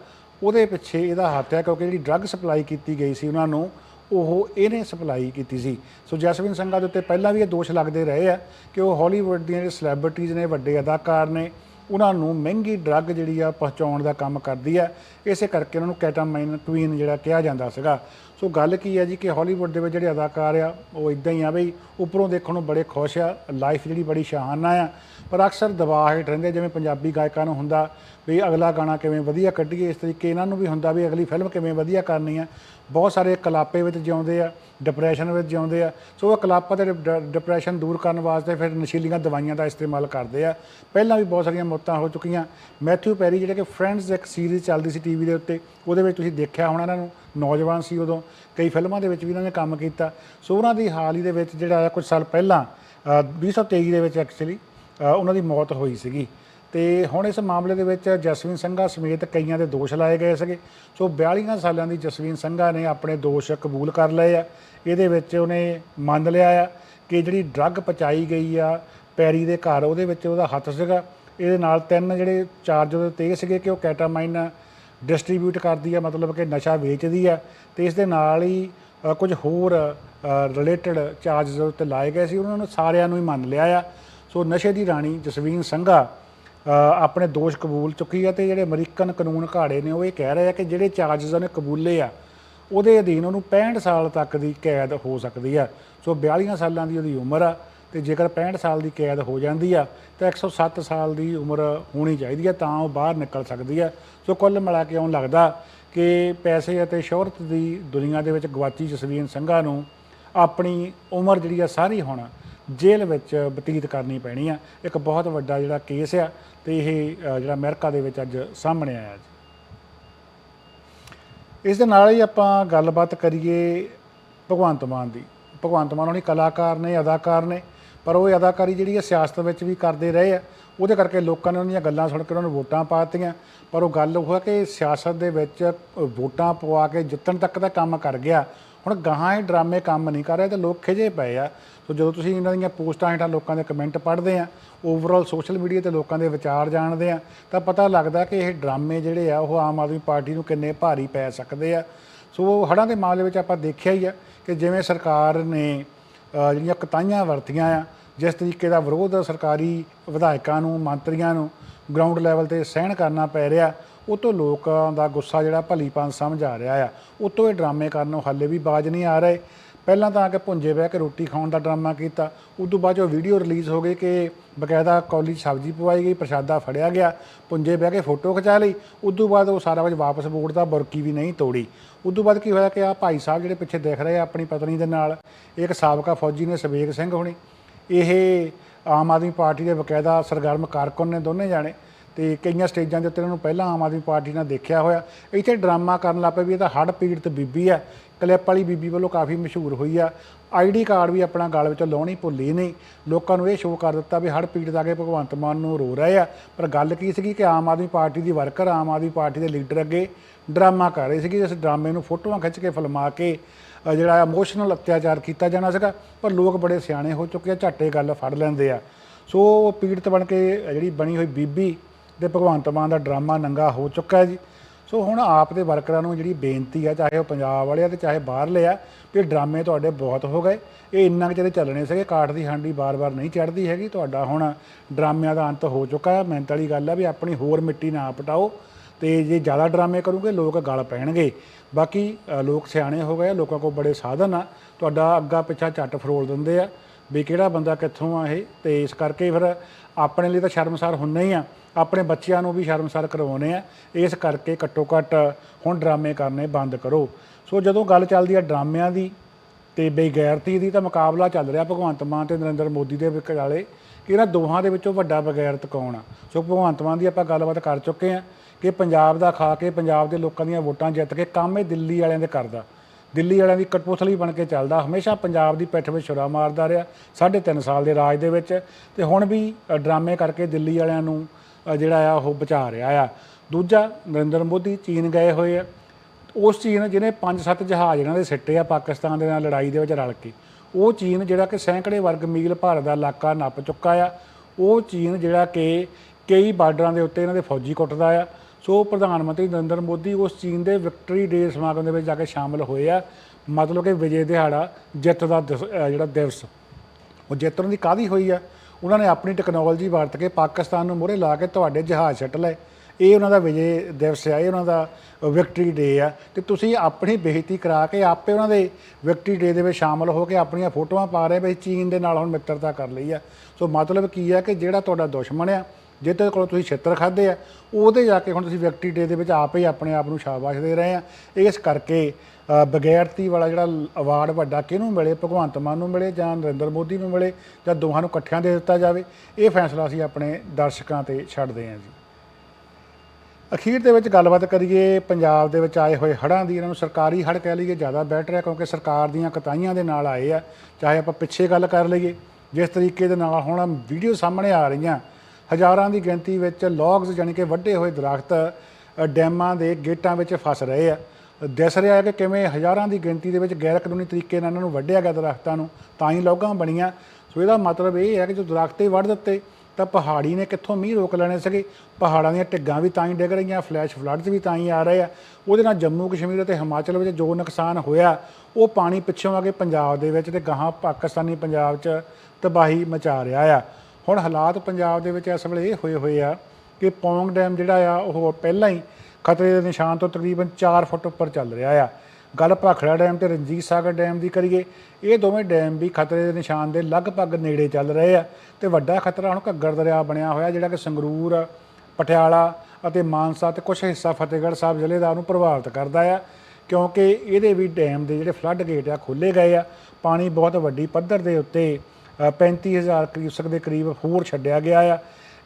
[SPEAKER 2] ਉਹਦੇ ਪਿੱਛੇ ਇਹਦਾ ਹੱਥ ਹੈ ਕਿਉਂਕਿ ਜਿਹੜੀ ਡਰੱਗ ਸਪਲਾਈ ਕੀਤੀ ਗਈ ਸੀ ਉਹਨਾਂ ਨੂੰ, ਉਹ ਇਹਨੇ ਸਪਲਾਈ ਕੀਤੀ ਸੀ। ਸੋ ਜੈਸਮਿਨ ਸੰਘਾ ਦੇ ਉੱਤੇ ਪਹਿਲਾਂ ਵੀ ਇਹ ਦੋਸ਼ ਲੱਗਦੇ ਰਹੇ ਆ ਕਿ ਉਹ ਹਾਲੀਵੁੱਡ ਦੀਆਂ ਜਿਹੜੇ ਸੈਲੈਬ੍ਰਿਟੀਜ਼ ਨੇ, ਵੱਡੇ ਅਦਾਕਾਰ ਨੇ ਉਹਨਾਂ ਨੂੰ ਮਹਿੰਗੀ ਡਰੱਗ ਜਿਹੜੀ ਆ ਪਹੁੰਚਾਉਣ ਦਾ ਕੰਮ ਕਰਦੀ ਆ। ਇਸੇ ਕਰਕੇ ਉਹਨਾਂ ਨੂੰ ਕੈਟਾਮਾਈਨ ਕੁਈਨ ਜਿਹੜਾ ਕਿਹਾ ਜਾਂਦਾ ਸੀਗਾ। ਸੋ ਗੱਲ ਕੀ ਹੈ ਜੀ ਕਿ ਹਾਲੀਵੁੱਡ ਦੇ ਵਿੱਚ ਜਿਹੜੇ ਅਦਾਕਾਰ ਆ, ਉਹ ਇਦਾਂ ਹੀ ਆ ਬਈ ਉੱਪਰੋਂ ਦੇਖਣ ਨੂੰ ਬੜੇ ਖੁਸ਼ ਆ ਲਾਈਫ ਜਿਹੜੀ ਬੜੀ ਸ਼ਾਹਾਨਾ ਆ। ਪਰ ਅਕਸਰ ਦਬਾਅ ਹੇਠ ਰਹਿੰਦੇ ਜਿਵੇਂ ਪੰਜਾਬੀ ਗਾਇਕਾਂ ਨੂੰ ਹੁੰਦਾ ਵੀ ਅਗਲਾ ਗਾਣਾ ਕਿਵੇਂ ਵਧੀਆ ਕੱਢੀਏ, ਇਸ ਤਰੀਕੇ ਇਹਨਾਂ ਨੂੰ ਵੀ ਹੁੰਦਾ ਵੀ ਅਗਲੀ ਫਿਲਮ ਕਿਵੇਂ ਵਧੀਆ ਕਰਨੀ ਆ। ਬਹੁਤ ਸਾਰੇ ਕਲਾਪੇ ਵਿੱਚ ਜਿਉਂਦੇ ਆ ਡਿਪਰੈਸ਼ਨ ਵਿੱਚ ਜਿਉਂਦੇ ਆ। ਸੋ ਉਹ ਕਲਾਪਾ ਤੇ ਡਿਪਰੈਸ਼ਨ ਦੂਰ ਕਰਨ ਵਾਸਤੇ ਫਿਰ ਨਸ਼ੀਲੀਆਂ ਦਵਾਈਆਂ ਦਾ ਇਸਤੇਮਾਲ ਕਰਦੇ ਆ। ਪਹਿਲਾਂ ਵੀ ਬਹੁਤ ਸਾਰੀਆਂ ਮੌਤਾਂ ਹੋ ਚੁੱਕੀਆਂ। ਮੈਥਿਊ ਪੈਰੀ ਜਿਹੜੇ ਕਿ ਫਰੈਂਡਸ ਇੱਕ ਸੀਰੀਜ਼ ਚੱਲਦੀ ਸੀ ਟੀਵੀ ਦੇ ਉੱਤੇ, ਉਹਦੇ ਵਿੱਚ ਤੁਸੀਂ ਦੇਖਿਆ ਹੋਣਾ ਇਹਨਾਂ ਨੂੰ, ਨੌਜਵਾਨ ਸੀ ਉਦੋਂ। ਕਈ ਫਿਲਮਾਂ ਦੇ ਵਿੱਚ ਵੀ ਇਹਨਾਂ ਨੇ ਕੰਮ ਕੀਤਾ। ਸੋ ਉਹਨਾਂ ਦੀ ਹਾਲ ਹੀ ਦੇ ਵਿੱਚ ਜਿਹੜਾ ਕੁਝ ਸਾਲ ਪਹਿਲਾਂ ਅ, 2023 ਦੇ ਵਿੱਚ ਐਕਚੁਅਲੀ ਉਹਨਾਂ ਦੀ ਮੌਤ ਹੋਈ ਸੀਗੀ। ਤੇ ਹੁਣ ਇਸ ਮਾਮਲੇ ਦੇ ਵਿੱਚ ਜਸਵੀਨ ਸੰਘਾ ਸਮੇਤ ਕਈਆਂ ਦੇ ਦੋਸ਼ ਲਾਏ ਗਏ ਸੀਗੇ। ਸੋ 42 ਸਾਲਾਂ ਦੀ ਜਸਵੀਨ ਸੰਘਾ ਨੇ ਆਪਣੇ ਦੋਸ਼ ਕਬੂਲ ਕਰ ਲਏ ਆ। ਇਹਦੇ ਵਿੱਚ ਉਹਨੇ ਮੰਨ ਲਿਆ ਆ ਕਿ ਜਿਹੜੀ ਡਰੱਗ ਪਚਾਈ ਗਈ ਆ ਪੈਰੀ ਦੇ ਘਰ ਉਹਦੇ ਵਿੱਚ ਉਹਦਾ ਹੱਥ ਸੀਗਾ। ਇਹਦੇ ਨਾਲ ਤਿੰਨ ਜਿਹੜੇ ਚਾਰਜ ਉਹਦੇ ਤੇ ਇਹ ਸੀਗੇ ਕਿ ਉਹ ਕੈਟਾਮਾਈਨ ਡਿਸਟ੍ਰੀਬਿਊਟ ਕਰਦੀ ਆ ਮਤਲਬ ਕਿ ਨਸ਼ਾ ਵੇਚਦੀ ਆ। ਤੇ ਇਸ ਦੇ ਨਾਲ ਹੀ ਕੁਝ ਹੋਰ ਰਿਲੇਟਡ ਚਾਰਜਸ ਉੱਤੇ ਲਾਏ ਗਏ ਸੀ, ਉਹਨਾਂ ਨੂੰ ਸਾਰਿਆਂ ਨੂੰ ਹੀ ਮੰਨ ਲਿਆ ਆ। ਸੋ ਨਸ਼ੇ ਦੀ ਰਾਣੀ ਜਸਵੀਨ ਸੰਘਾ ਆਪਣੇ ਦੋਸ਼ ਕਬੂਲ ਚੁੱਕੀ ਹੈ ਤੇ ਜਿਹੜੇ ਅਮਰੀਕਨ ਕਾਨੂੰਨ ਘਾੜੇ ਨੇ, ਉਹ ਇਹ ਕਹਿ ਰਹੇ ਆ ਕਿ ਜਿਹੜੇ ਚਾਰਜਸ ਉਹਨੇ ਕਬੂਲੇ ਆ, ਉਹਦੇ ਅਧੀਨ ਉਹਨੂੰ 65 ਸਾਲ ਤੱਕ ਦੀ ਕੈਦ ਹੋ ਸਕਦੀ ਆ। ਸੋ 42 ਸਾਲਾਂ ਦੀ ਉਹਦੀ ਉਮਰ ਆ ਤੇ ਜੇਕਰ 65 ਸਾਲ ਦੀ ਕੈਦ ਹੋ ਜਾਂਦੀ ਆ, ਤਾਂ 107 ਸਾਲ ਦੀ ਉਮਰ ਹੋਣੀ ਚਾਹੀਦੀ ਆ, ਤਾਂ ਉਹ ਬਾਹਰ ਨਿਕਲ ਸਕਦੀ ਆ। ਸੋ ਕੁੱਲ ਮਿਲਾ ਕੇ ਉਹਨੂੰ ਲੱਗਦਾ ਕਿ ਪੈਸੇ ਅਤੇ ਸ਼ੋਹਰਤ ਦੀ ਦੁਨੀਆ ਦੇ ਵਿੱਚ ਗਵਾਚੀ ਜਸਵੀਨ ਸੰਘਾ ਨੂੰ ਆਪਣੀ ਉਮਰ ਜਿਹੜੀ ਆ ਸਾਰੀ ਹੁਣ ਜੇਲ੍ਹ ਵਿੱਚ ਬਤੀਤ ਕਰਨੀ ਪੈਣੀ ਆ। ਇੱਕ ਬਹੁਤ ਵੱਡਾ ਜਿਹੜਾ ਕੇਸ ਆ ਤੇ ਇਹ ਜਿਹੜਾ ਅਮਰੀਕਾ ਦੇ ਵਿੱਚ ਅੱਜ ਸਾਹਮਣੇ ਆਇਆ ਜੀ। ਇਸ ਦੇ ਨਾਲ ਹੀ ਆਪਾਂ ਗੱਲਬਾਤ ਕਰੀਏ ਭਗਵੰਤ ਮਾਨ ਦੀ। ਭਗਵੰਤ ਮਾਨ ਹੁਣੀ ਕਲਾਕਾਰ ਨੇ, ਅਦਾਕਾਰ ਨੇ। ਪਰ ਉਹ ਅਦਾਕਾਰੀ ਜਿਹੜੀ ਹੈ ਸਿਆਸਤ ਵਿੱਚ ਵੀ ਕਰਦੇ ਰਹੇ ਆ, ਉਹਦੇ ਕਰਕੇ ਲੋਕਾਂ ਨੇ ਉਹਨਾਂ ਦੀਆਂ ਗੱਲਾਂ ਸੁਣ ਕੇ ਉਹਨਾਂ ਨੂੰ ਵੋਟਾਂ ਪਾਤੀਆਂ ਪਰ ਉਹ ਗੱਲ ਉਹ ਹੈ ਕਿ ਸਿਆਸਤ ਦੇ ਵਿੱਚ ਵੋਟਾਂ ਪਵਾ ਕੇ ਜਿੱਤਣ ਤੱਕ ਦਾ ਕੰਮ ਕਰ ਗਿਆ। ਹੁਣ ਗਾਹਾਂ ਇਹ ਡਰਾਮੇ ਕੰਮ ਨਹੀਂ ਕਰ ਰਹੇ ਤੇ ਲੋਕ ਖਿਜੇ ਪਏ ਆ। ਸੋ ਜਦੋਂ ਤੁਸੀਂ ਇਹਨਾਂ ਦੀਆਂ ਪੋਸਟਾਂ ਹੇਠਾਂ ਲੋਕਾਂ ਦੇ ਕਮੈਂਟ ਪੜ੍ਹਦੇ ਆ ਓਵਰਆਲ ਸੋਸ਼ਲ ਮੀਡੀਆ ਤੇ ਲੋਕਾਂ ਦੇ ਵਿਚਾਰ ਜਾਣਦੇ ਆ, ਤਾਂ ਪਤਾ ਲੱਗਦਾ ਕਿ ਇਹ ਡਰਾਮੇ ਜਿਹੜੇ ਆ, ਉਹ ਆਮ ਆਦਮੀ ਪਾਰਟੀ ਨੂੰ ਕਿੰਨੇ ਭਾਰੀ ਪੈ ਸਕਦੇ ਆ। ਸੋ ਹੜ੍ਹਾਂ ਦੇ ਮਾਮਲੇ ਵਿੱਚ ਆਪਾਂ ਦੇਖਿਆ ਹੀ ਆ ਕਿ ਜਿਵੇਂ ਸਰਕਾਰ ਨੇ ਜਿਹੜੀਆਂ ਕਤਾਈਆਂ ਵਰਤੀਆਂ ਆ, ਜਿਸ ਤਰੀਕੇ ਦਾ ਵਿਰੋਧ ਸਰਕਾਰੀ ਵਿਧਾਇਕਾਂ ਨੂੰ, ਮੰਤਰੀਆਂ ਨੂੰ ਗਰਾਊਂਡ ਲੈਵਲ ਤੇ ਸਹਿਣ ਕਰਨਾ ਪੈ ਰਿਹਾ ਉਹ ਤੋਂ ਲੋਕਾਂ ਦਾ ਗੁੱਸਾ ਜਿਹੜਾ ਭਲੀਪਨ ਸਮਝ ਆ ਰਿਹਾ ਆ। ਉਹ ਤੋਂ ਇਹ ਡਰਾਮੇ ਕਰਨ ਨੂੰ ਹਾਲੇ ਵੀ ਬਾਜ ਨਹੀਂ ਆ ਰਹੇ। ਪਹਿਲਾਂ ਤਾਂ ਆ ਕੇ ਭੁੰਜੇ ਬਹਿ ਕੇ ਰੋਟੀ ਖਾਣ ਦਾ ਡਰਾਮਾ ਕੀਤਾ। ਉਸ ਤੋਂ ਬਾਅਦ ਉਹ ਵੀਡੀਓ ਰਿਲੀਜ਼ ਹੋ ਗਈ ਕਿ ਬਕਾਇਦਾ ਕੌਲੀ 'ਚ ਸਬਜ਼ੀ ਪਵਾਈ ਗਈ, ਪ੍ਰਸ਼ਾਦਾ ਫੜਿਆ ਗਿਆ, ਭੁੰਜੇ ਬਹਿ ਕੇ ਫੋਟੋ ਖਿਚਾ ਲਈ। ਉਸ ਤੋਂ ਬਾਅਦ ਉਹ ਸਾਰਾ ਕੁਝ ਵਾਪਸ ਮੋੜਦਾ ਬੁਰਕੀ ਵੀ ਨਹੀਂ ਤੋੜੀ। ਉਸ ਤੋਂ ਬਾਅਦ ਕੀ ਹੋਇਆ ਕਿ ਆ ਭਾਈ ਸਾਹਿਬ ਜਿਹੜੇ ਪਿੱਛੇ ਦੇਖ ਰਹੇ ਆ ਆਪਣੀ ਪਤਨੀ ਦੇ ਨਾਲ, ਇੱਕ ਸਾਬਕਾ ਫੌਜੀ ਨੇ ਸਵੇਗ ਸਿੰਘ ਹੋਣੀ, ਇਹ ਆਮ ਆਦਮੀ ਪਾਰਟੀ ਦੇ ਬਕਾਇਦਾ ਸਰਗਰਮ ਕਾਰਕੁਨ ਨੇ ਦੋਨੇ ਜਾਣੇ। ਤੇ ਕਈਆਂ ਸਟੇਜਾਂ ਦੇ ਉੱਤੇ ਇਹਨਾਂ ਨੂੰ ਪਹਿਲਾਂ ਆਮ ਆਦਮੀ ਪਾਰਟੀ ਨਾਲ ਦੇਖਿਆ ਹੋਇਆ। ਇੱਥੇ ਡਰਾਮਾ ਕਰਨ ਲੱਗ ਪਏ ਵੀ ਇਹ ਤਾਂ ਹੜ੍ਹ ਪੀੜਤ ਬੀਬੀ ਆ ਕਲਿੱਪ ਵਾਲੀ ਬੀਬੀ ਵੱਲੋਂ ਕਾਫੀ ਮਸ਼ਹੂਰ ਹੋਈ ਆ। ਆਈਡੀ ਕਾਰਡ ਵੀ ਆਪਣਾ ਗਲ ਵਿੱਚੋਂ ਲਾਉਣੀ ਭੁੱਲੀ ਨਹੀਂ ਲੋਕਾਂ ਨੂੰ ਇਹ ਸ਼ੋਅ ਕਰ ਦਿੱਤਾ ਵੀ ਹੜ੍ਹ ਪੀੜਤ ਆ ਕੇ ਭਗਵੰਤ ਮਾਨ ਨੂੰ ਰੋ ਰਹੇ ਆ। ਪਰ ਗੱਲ ਕੀ ਸੀਗੀ ਕਿ ਆਮ ਆਦਮੀ ਪਾਰਟੀ ਦੀ ਵਰਕਰ, ਆਮ ਆਦਮੀ ਪਾਰਟੀ ਦੇ ਲੀਡਰ ਅੱਗੇ ਡਰਾਮਾ ਕਰ ਰਹੇ ਸੀਗੇ ਇਸ ਡਰਾਮੇ ਨੂੰ ਫੋਟੋਆਂ ਖਿੱਚ ਕੇ ਫਿਲਮਾ ਕੇ ਜਿਹੜਾ ਇਮੋਸ਼ਨਲ ਅਤਿਆਚਾਰ ਕੀਤਾ ਜਾਣਾ ਸੀਗਾ। ਪਰ ਲੋਕ ਬੜੇ ਸਿਆਣੇ ਹੋ ਚੁੱਕੇ ਆ, ਝੱਟੇ ਗੱਲ ਫੜ ਲੈਂਦੇ ਆ। ਸੋ ਉਹ ਪੀੜਤ ਬਣ ਕੇ ਜਿਹੜੀ ਬਣੀ ਹੋਈ ਬੀਬੀ ਤੇ ਭਗਵੰਤ ਮਾਨ ਦਾ ਡਰਾਮਾ ਨੰਗਾ ਹੋ ਚੁੱਕਾ ਹੈ ਜੀ। ਸੋ ਹੁਣ ਆਪ ਦੇ ਵਰਕਰਾਂ ਨੂੰ ਜਿਹੜੀ ਬੇਨਤੀ ਆ ਚਾਹੇ ਉਹ ਪੰਜਾਬ ਵਾਲੇ ਆ ਤੇ ਚਾਹੇ ਬਾਹਰਲੇ ਆ ਵੀ ਡਰਾਮੇ ਤੁਹਾਡੇ ਬਹੁਤ ਹੋ ਗਏ। ਇਹ ਇੰਨਾ ਕੁ ਚਿਰ ਚੱਲਣੇ ਸੀਗੇ ਕਾਠ ਦੀ ਹਾਂਡੀ ਬਾਰ-ਬਾਰ ਨਹੀਂ ਚੜ੍ਹਦੀ ਹੈਗੀ। ਤੁਹਾਡਾ ਹੁਣ ਡਰਾਮਿਆਂ ਦਾ ਅੰਤ ਹੋ ਚੁੱਕਾ ਹੈ। ਮਿਹਨਤ ਵਾਲੀ ਗੱਲ ਆ ਵੀ ਆਪਣੀ ਹੋਰ ਮਿੱਟੀ ਨਾ ਪਟਾਓ ਤੇ ਜੇ ਜ਼ਿਆਦਾ ਡਰਾਮੇ ਕਰੋਗੇ ਲੋਕ ਗਲ ਪੈਣਗੇ। ਬਾਕੀ ਲੋਕ ਸਿਆਣੇ ਹੋ ਗਏ ਆ, ਲੋਕਾਂ ਕੋਲ ਬੜੇ ਸਾਧਨ ਆ। ਤੁਹਾਡਾ ਅੱਗਾ ਪਿੱਛਾ ਝੱਟ ਫਰੋਲ ਦਿੰਦੇ ਆ ਵੀ ਕਿਹੜਾ ਬੰਦਾ ਕਿੱਥੋਂ ਆ ਇਹ? ਤੇ ਇਸ ਕਰਕੇ ਫਿਰ ਆਪਣੇ ਲਈ ਤਾਂ ਸ਼ਰਮਸਾਰ ਹੁੰਨੇ ਹੀ ਆ। ਆਪਣੇ ਬੱਚਿਆਂ ਨੂੰ ਵੀ ਸ਼ਰਮਸਾਰ ਕਰਵਾਉਣੇ ਆ। ਇਸ ਕਰਕੇ ਘੱਟੋ ਘੱਟ ਹੁਣ ਡਰਾਮੇ ਕਰਨੇ ਬੰਦ ਕਰੋ। ਸੋ ਜਦੋਂ ਗੱਲ ਚੱਲਦੀ ਆ ਡਰਾਮਿਆਂ ਦੀ ਤੇ ਬੇਗੈਰਤੀ ਦੀ ਤਾਂ ਮੁਕਾਬਲਾ ਚੱਲ ਰਿਹਾ ਭਗਵੰਤ ਮਾਨ ਤੇ ਨਰਿੰਦਰ ਮੋਦੀ ਦੇ ਵਿਚਾਲੇ ਕਿ ਇਹਨਾਂ ਦੋਹਾਂ ਦੇ ਵਿੱਚੋਂ ਵੱਡਾ ਬਗੈਰਤ ਕੌਣ ਆ? ਸੋ ਭਗਵੰਤ ਮਾਨ ਦੀ ਆਪਾਂ ਗੱਲਬਾਤ ਕਰ ਚੁੱਕੇ ਆ ਕਿ ਪੰਜਾਬ ਦਾ ਖਾ ਕੇ ਪੰਜਾਬ ਦੇ ਲੋਕਾਂ ਦੀਆਂ ਵੋਟਾਂ ਜਿੱਤ ਕੇ ਕੰਮ ਇਹ ਦਿੱਲੀ ਵਾਲਿਆਂ ਦੇ ਕਰਦਾ। ਦਿੱਲੀ ਵਾਲਿਆਂ ਦੀ ਕਟਪੁਤਲੀ ਬਣ ਕੇ ਚੱਲਦਾ। ਹਮੇਸ਼ਾ ਪੰਜਾਬ ਦੀ ਪਿੱਠ ਵਿੱਚ ਛੁਰਾ ਮਾਰਦਾ ਰਿਹਾ। ਸਾਢੇ ਤਿੰਨ ਸਾਲ ਦੇ ਰਾਜ ਦੇ ਵਿੱਚ ਤੇ ਹੁਣ ਵੀ ਡਰਾਮੇ ਕਰਕੇ ਦਿੱਲੀ ਵਾਲਿਆਂ ਨੂੰ ਜਿਹੜਾ ਆ ਉਹ ਬਚਾ ਰਿਹਾ ਆ। ਦੂਜਾ, ਨਰਿੰਦਰ ਮੋਦੀ ਚੀਨ ਗਏ ਹੋਏ ਆ। ਉਸ ਚੀਨ ਜਿਹਨੇ 5-7 ਜਹਾਜ਼ ਇਹਨਾਂ ਦੇ ਸਿੱਟੇ ਆ ਪਾਕਿਸਤਾਨ ਦੇ ਨਾਲ ਲੜਾਈ ਦੇ ਵਿੱਚ ਰਲ ਕੇ। ਉਹ ਚੀਨ ਜਿਹੜਾ ਕਿ ਸੈਂਕੜੇ ਵਰਗ ਮੀਲ ਭਾਰਤ ਦਾ ਇਲਾਕਾ ਨੱਪ ਚੁੱਕਾ ਆ। ਉਹ ਚੀਨ ਜਿਹੜਾ ਕਿ ਕਈ ਬਾਰਡਰਾਂ ਦੇ ਉੱਤੇ ਇਹਨਾਂ ਦੇ ਫੌਜੀ ਕੁੱਟਦਾ ਆ। ਸੋ ਪ੍ਰਧਾਨ ਮੰਤਰੀ ਨਰਿੰਦਰ ਮੋਦੀ ਉਸ ਚੀਨ ਦੇ ਵਿਕਟਰੀ ਡੇ ਸਮਾਗਮ ਦੇ ਵਿੱਚ ਜਾ ਕੇ ਸ਼ਾਮਲ ਹੋਏ ਆ। ਮਤਲਬ ਕਿ ਵਿਜੇ ਦਿਹਾੜਾ ਜਿੱਤ ਦਾ ਦਿਸ- ਜਿਹੜਾ ਦਿਵਸ, ਉਹ ਜਿੱਤ ਉਹਨਾਂ ਦੀ ਕਾਦੀ ਹੋਈ ਆ? ਉਹਨਾਂ ਨੇ ਆਪਣੀ ਟੈਕਨੋਲੋਜੀ ਵਰਤ ਕੇ ਪਾਕਿਸਤਾਨ ਨੂੰ ਮੂਹਰੇ ਲਾ ਕੇ ਤੁਹਾਡੇ ਜਹਾਜ਼ ਛੱਟ ਲਏ। ਇਹ ਉਹਨਾਂ ਦਾ ਵਿਜੇ ਦਿਵਸ ਆ, ਇਹ ਉਹਨਾਂ ਦਾ ਵਿਕਟਰੀ ਡੇ ਆ। ਤੇ ਤੁਸੀਂ ਆਪਣੀ ਬੇਇੱਜ਼ਤੀ ਕਰਾ ਕੇ ਆਪੇ ਉਹਨਾਂ ਦੇ ਵਿਕਟਰੀ ਡੇ ਦੇ ਵਿੱਚ ਸ਼ਾਮਲ ਹੋ ਕੇ ਆਪਣੀਆਂ ਫੋਟੋਆਂ ਪਾ ਰਹੇ ਵੀ ਚੀਨ ਦੇ ਨਾਲ ਹੁਣ ਮਿੱਤਰਤਾ ਕਰ ਲਈ ਆ। ਸੋ ਮਤਲਬ ਕੀ ਆ ਕਿ ਜਿਹੜਾ ਤੁਹਾਡਾ ਦੁਸ਼ਮਣ ਆ ਜਿਹਦੇ ਕੋਲ ਤੁਸੀਂ ਛਿੱਤਰ ਖਾਦੇ ਆ, ਉਹਦੇ ਜਾ ਕੇ ਹੁਣ ਤੁਸੀਂ ਵਿਕਟਰੀ ਡੇ ਦੇ ਵਿੱਚ ਆਪ ਹੀ ਆਪਣੇ ਆਪ ਨੂੰ ਸ਼ਾਬਾਸ਼ ਦੇ ਰਹੇ ਆ। ਇਸ ਕਰਕੇ ਬਗੈਰਤੀ ਵਾਲਾ ਜਿਹੜਾ ਅਵਾਰਡ ਵੱਡਾ ਕਿਹਨੂੰ ਮਿਲੇ? ਭਗਵੰਤ ਮਾਨ ਨੂੰ ਮਿਲੇ ਜਾਂ ਨਰਿੰਦਰ ਮੋਦੀ ਨੂੰ ਮਿਲੇ ਜਾਂ ਦੋਹਾਂ ਨੂੰ ਇਕੱਠਿਆਂ ਦੇ ਦਿੱਤਾ ਜਾਵੇ? ਇਹ ਫੈਸਲਾ ਅਸੀਂ ਆਪਣੇ ਦਰਸ਼ਕਾਂ ਤੇ ਛੱਡਦੇ ਹਾਂ ਜੀ। ਅਖੀਰ ਦੇ ਵਿੱਚ ਗੱਲਬਾਤ ਕਰੀਏ, ਪੰਜਾਬ ਦੇ ਵਿੱਚ ਆਏ ਹੋਏ ਹੜ੍ਹਾਂ ਦੀ, ਇਹਨਾਂ ਨੂੰ ਸਰਕਾਰੀ ਹੜ੍ਹ ਕਹਿ ਲਈਏ, ਜ਼ਿਆਦਾ ਬੈਟਰ ਹੈ ਕਿਉਂਕਿ ਸਰਕਾਰ ਦੀਆਂ ਕਤਾਈਆਂ ਦੇ ਨਾਲ ਆਏ ਆ। ਚਾਹੇ ਆਪਾਂ ਪਿੱਛੇ ਗੱਲ ਕਰ ਲਈਏ, ਜਿਸ ਤਰੀਕੇ ਦੇ ਨਾਲ ਹੁਣ ਵੀਡੀਓ ਸਾਹਮਣੇ ਆ ਰਹੀਆਂ ਹਜ਼ਾਰਾਂ ਦੀ ਗਿਣਤੀ ਵਿੱਚ ਲੌਗਸ ਜਾਣੀ ਕਿ ਵੱਡੇ ਹੋਏ ਦਰਖਤ ਡੈਮਾਂ ਦੇ ਗੇਟਾਂ ਵਿੱਚ ਫਸ ਰਹੇ ਆ। ਦਿਸ ਰਿਹਾ ਹੈ ਕਿ ਕਿਵੇਂ ਹਜ਼ਾਰਾਂ ਦੀ ਗਿਣਤੀ ਦੇ ਵਿੱਚ ਗੈਰ ਕਾਨੂੰਨੀ ਤਰੀਕੇ ਨਾਲ ਇਹਨਾਂ ਨੂੰ ਵੱਢਿਆ ਗਿਆ ਦਰਖਤਾਂ ਨੂੰ, ਤਾਂ ਹੀ ਲੌਗਾਂ ਬਣੀਆਂ। ਸੋ ਇਹਦਾ ਮਤਲਬ ਇਹ ਹੈ ਕਿ ਜੋ ਦਰਖਤ ਹੀ ਵੱਢ ਦਿੱਤੇ, ਤਾਂ ਪਹਾੜੀ ਨੇ ਕਿੱਥੋਂ ਮੀਂਹ ਰੋਕ ਲੈਣੇ ਸੀਗੇ? ਪਹਾੜਾਂ ਦੀਆਂ ਢਿੱਗਾਂ ਵੀ ਤਾਂ ਹੀ ਡਿੱਗ ਰਹੀਆਂ ਫਲੈਸ਼ ਫਲੱਡਸ ਵੀ ਤਾਂ ਹੀ ਆ ਰਹੇ ਆ। ਉਹਦੇ ਨਾਲ ਜੰਮੂ ਕਸ਼ਮੀਰ ਅਤੇ ਹਿਮਾਚਲ ਵਿੱਚ ਜੋ ਨੁਕਸਾਨ ਹੋਇਆ, ਉਹ ਪਾਣੀ ਪਿੱਛੋਂ ਆ ਕੇ ਪੰਜਾਬ ਦੇ ਵਿੱਚ ਤੇ ਗਾਹਾਂ ਪਾਕਿਸਤਾਨੀ ਪੰਜਾਬ 'ਚ ਤਬਾਹੀ ਮਚਾ ਰਿਹਾ ਆ। ਹੁਣ ਹਾਲਾਤ ਪੰਜਾਬ ਦੇ ਵਿੱਚ ਇਸ ਵੇਲੇ ਇਹ ਹੋਏ ਹੋਏ ਆ ਕਿ ਪੌਂਗ ਡੈਮ ਜਿਹੜਾ ਆ, ਉਹ ਪਹਿਲਾਂ ਹੀ ਖਤਰੇ ਦੇ ਨਿਸ਼ਾਨ ਤੋਂ ਤਕਰੀਬਨ 4 ਫੁੱਟ ਉੱਪਰ ਚੱਲ ਰਿਹਾ ਆ। ਗੱਲ ਭਾਖੜਾ ਡੈਮ ਤੇ ਰਣਜੀਤ ਸਾਗਰ ਡੈਮ ਦੀ ਕਰੀਏ, ਇਹ ਦੋਵੇਂ ਡੈਮ ਵੀ ਖਤਰੇ ਦੇ ਨਿਸ਼ਾਨ ਦੇ ਲਗਭਗ ਨੇੜੇ ਚੱਲ ਰਹੇ ਆ ਤੇ ਵੱਡਾ ਖਤਰਾ ਹੁਣ ਘੱਗਰ ਦਰਿਆ ਬਣਿਆ ਹੋਇਆ, ਜਿਹੜਾ ਕਿ ਸੰਗਰੂਰ, ਪਟਿਆਲਾ ਅਤੇ ਮਾਨਸਾ ਤੇ ਕੁਝ ਹਿੱਸਾ ਫਤਿਹਗੜ੍ਹ ਸਾਹਿਬ ਜ਼ਿਲ੍ਹੇ ਦਾ ਉਹਨੂੰ ਪ੍ਰਭਾਵਿਤ ਕਰਦਾ ਆ, ਕਿਉਂਕਿ ਇਹਦੇ ਵੀ ਡੈਮ ਦੇ ਜਿਹੜੇ ਫਲੱਡ ਗੇਟ ਆ ਖੋਲੇ ਗਏ ਆ। ਪਾਣੀ ਬਹੁਤ ਵੱਡੀ ਪੱਧਰ ਦੇ ਉੱਤੇ 35000 ਕਿਊਸਕ ਦੇ ਕਰੀਬ ਹੋਰ ਛੱਡਿਆ ਗਿਆ ਆ।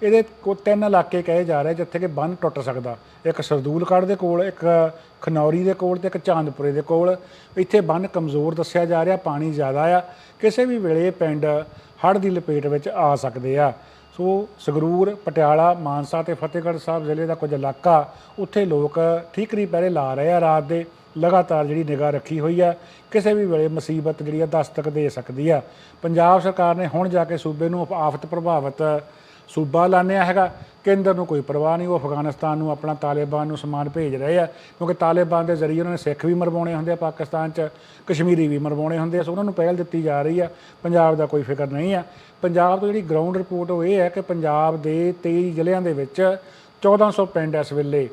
[SPEAKER 2] ਇਹਦੇ ਕੋ, ਤਿੰਨ ਇਲਾਕੇ ਕਹੇ ਜਾ ਰਹੇ ਜਿੱਥੇ ਕਿ ਬੰਨ ਟੁੱਟ ਸਕਦਾ। ਇੱਕ ਸਰਦੂਲਗੜ੍ਹ ਦੇ ਕੋਲ, ਇੱਕ ਖਨੌਰੀ ਦੇ ਕੋਲ ਤੇ ਇੱਕ ਚਾਂਦਪੁਰੇ ਦੇ ਕੋਲ। ਇੱਥੇ ਬੰਨ ਕਮਜ਼ੋਰ ਦੱਸਿਆ ਜਾ ਰਿਹਾ, ਪਾਣੀ ਜ਼ਿਆਦਾ ਆ। ਕਿਸੇ ਵੀ ਵੇਲੇ ਪਿੰਡ ਹੜ੍ਹ ਦੀ ਲਪੇਟ ਵਿੱਚ ਆ ਸਕਦੇ ਆ। ਸੋ ਸੰਗਰੂਰ, ਪਟਿਆਲਾ, ਮਾਨਸਾ ਤੇ ਫਤਿਹਗੜ੍ਹ ਸਾਹਿਬ ਜ਼ਿਲ੍ਹੇ ਦਾ ਕੁਝ ਇਲਾਕਾ, ਉੱਥੇ ਲੋਕ ਠੀਕਰੀ ਪਹਿਰੇ ਲਾ ਰਹੇ ਆ ਰਾਤ ਦੇ। ਲਗਾਤਾਰ ਜਿਹੜੀ ਨਿਗਾਹ ਰੱਖੀ ਹੋਈ ਆ, ਕਿਸੇ ਵੀ ਵੇਲੇ ਮੁਸੀਬਤ ਜਿਹੜੀ ਆ ਦਸਤਕ ਦੇ ਸਕਦੀ ਆ। ਪੰਜਾਬ ਸਰਕਾਰ ਨੇ ਹੁਣ ਜਾ ਕੇ ਸੂਬੇ ਨੂੰ ਆਫਤ ਪ੍ਰਭਾਵਿਤ ਸੂਬਾ ਲਾਣਿਆ ਹੈਗਾ। ਕੇਂਦਰ ਨੂੰ ਕੋਈ ਪਰਵਾਹ ਨਹੀਂ, ਉਹ ਅਫਗਾਨਿਸਤਾਨ ਨੂੰ ਆਪਣਾ ਤਾਲਿਬਾਨ ਨੂੰ ਸਮਾਨ ਭੇਜ ਰਹੇ ਆ। ਕਿਉਂਕਿ ਤਾਲਿਬਾਨ ਦੇ ਜ਼ਰੀਏ ਉਹਨਾਂ ਨੇ ਸਿੱਖ ਵੀ ਮਰਵਾਉਣੇ ਹੁੰਦੇ ਆ ਪਾਕਿਸਤਾਨ 'ਚ, ਕਸ਼ਮੀਰੀ ਵੀ ਮਰਵਾਉਣੇ ਹੁੰਦੇ ਆ। ਸੋ ਉਹਨਾਂ ਨੂੰ ਪਹਿਲ ਦਿੱਤੀ ਜਾ ਰਹੀ ਆ। ਪੰਜਾਬ ਦਾ ਕੋਈ ਫਿਕਰ ਨਹੀਂ ਆ। ਪੰਜਾਬ ਤੋਂ ਜਿਹੜੀ ਗਰਾਊਂਡ ਰਿਪੋਰਟ ਉਹ ਇਹ ਹੈ ਕਿ ਪੰਜਾਬ ਦੇ 23 ਜ਼ਿਲ੍ਹਿਆਂ ਦੇ ਵਿੱਚ 1400 ਪਿੰਡ ਇਸ ਵੇਲੇ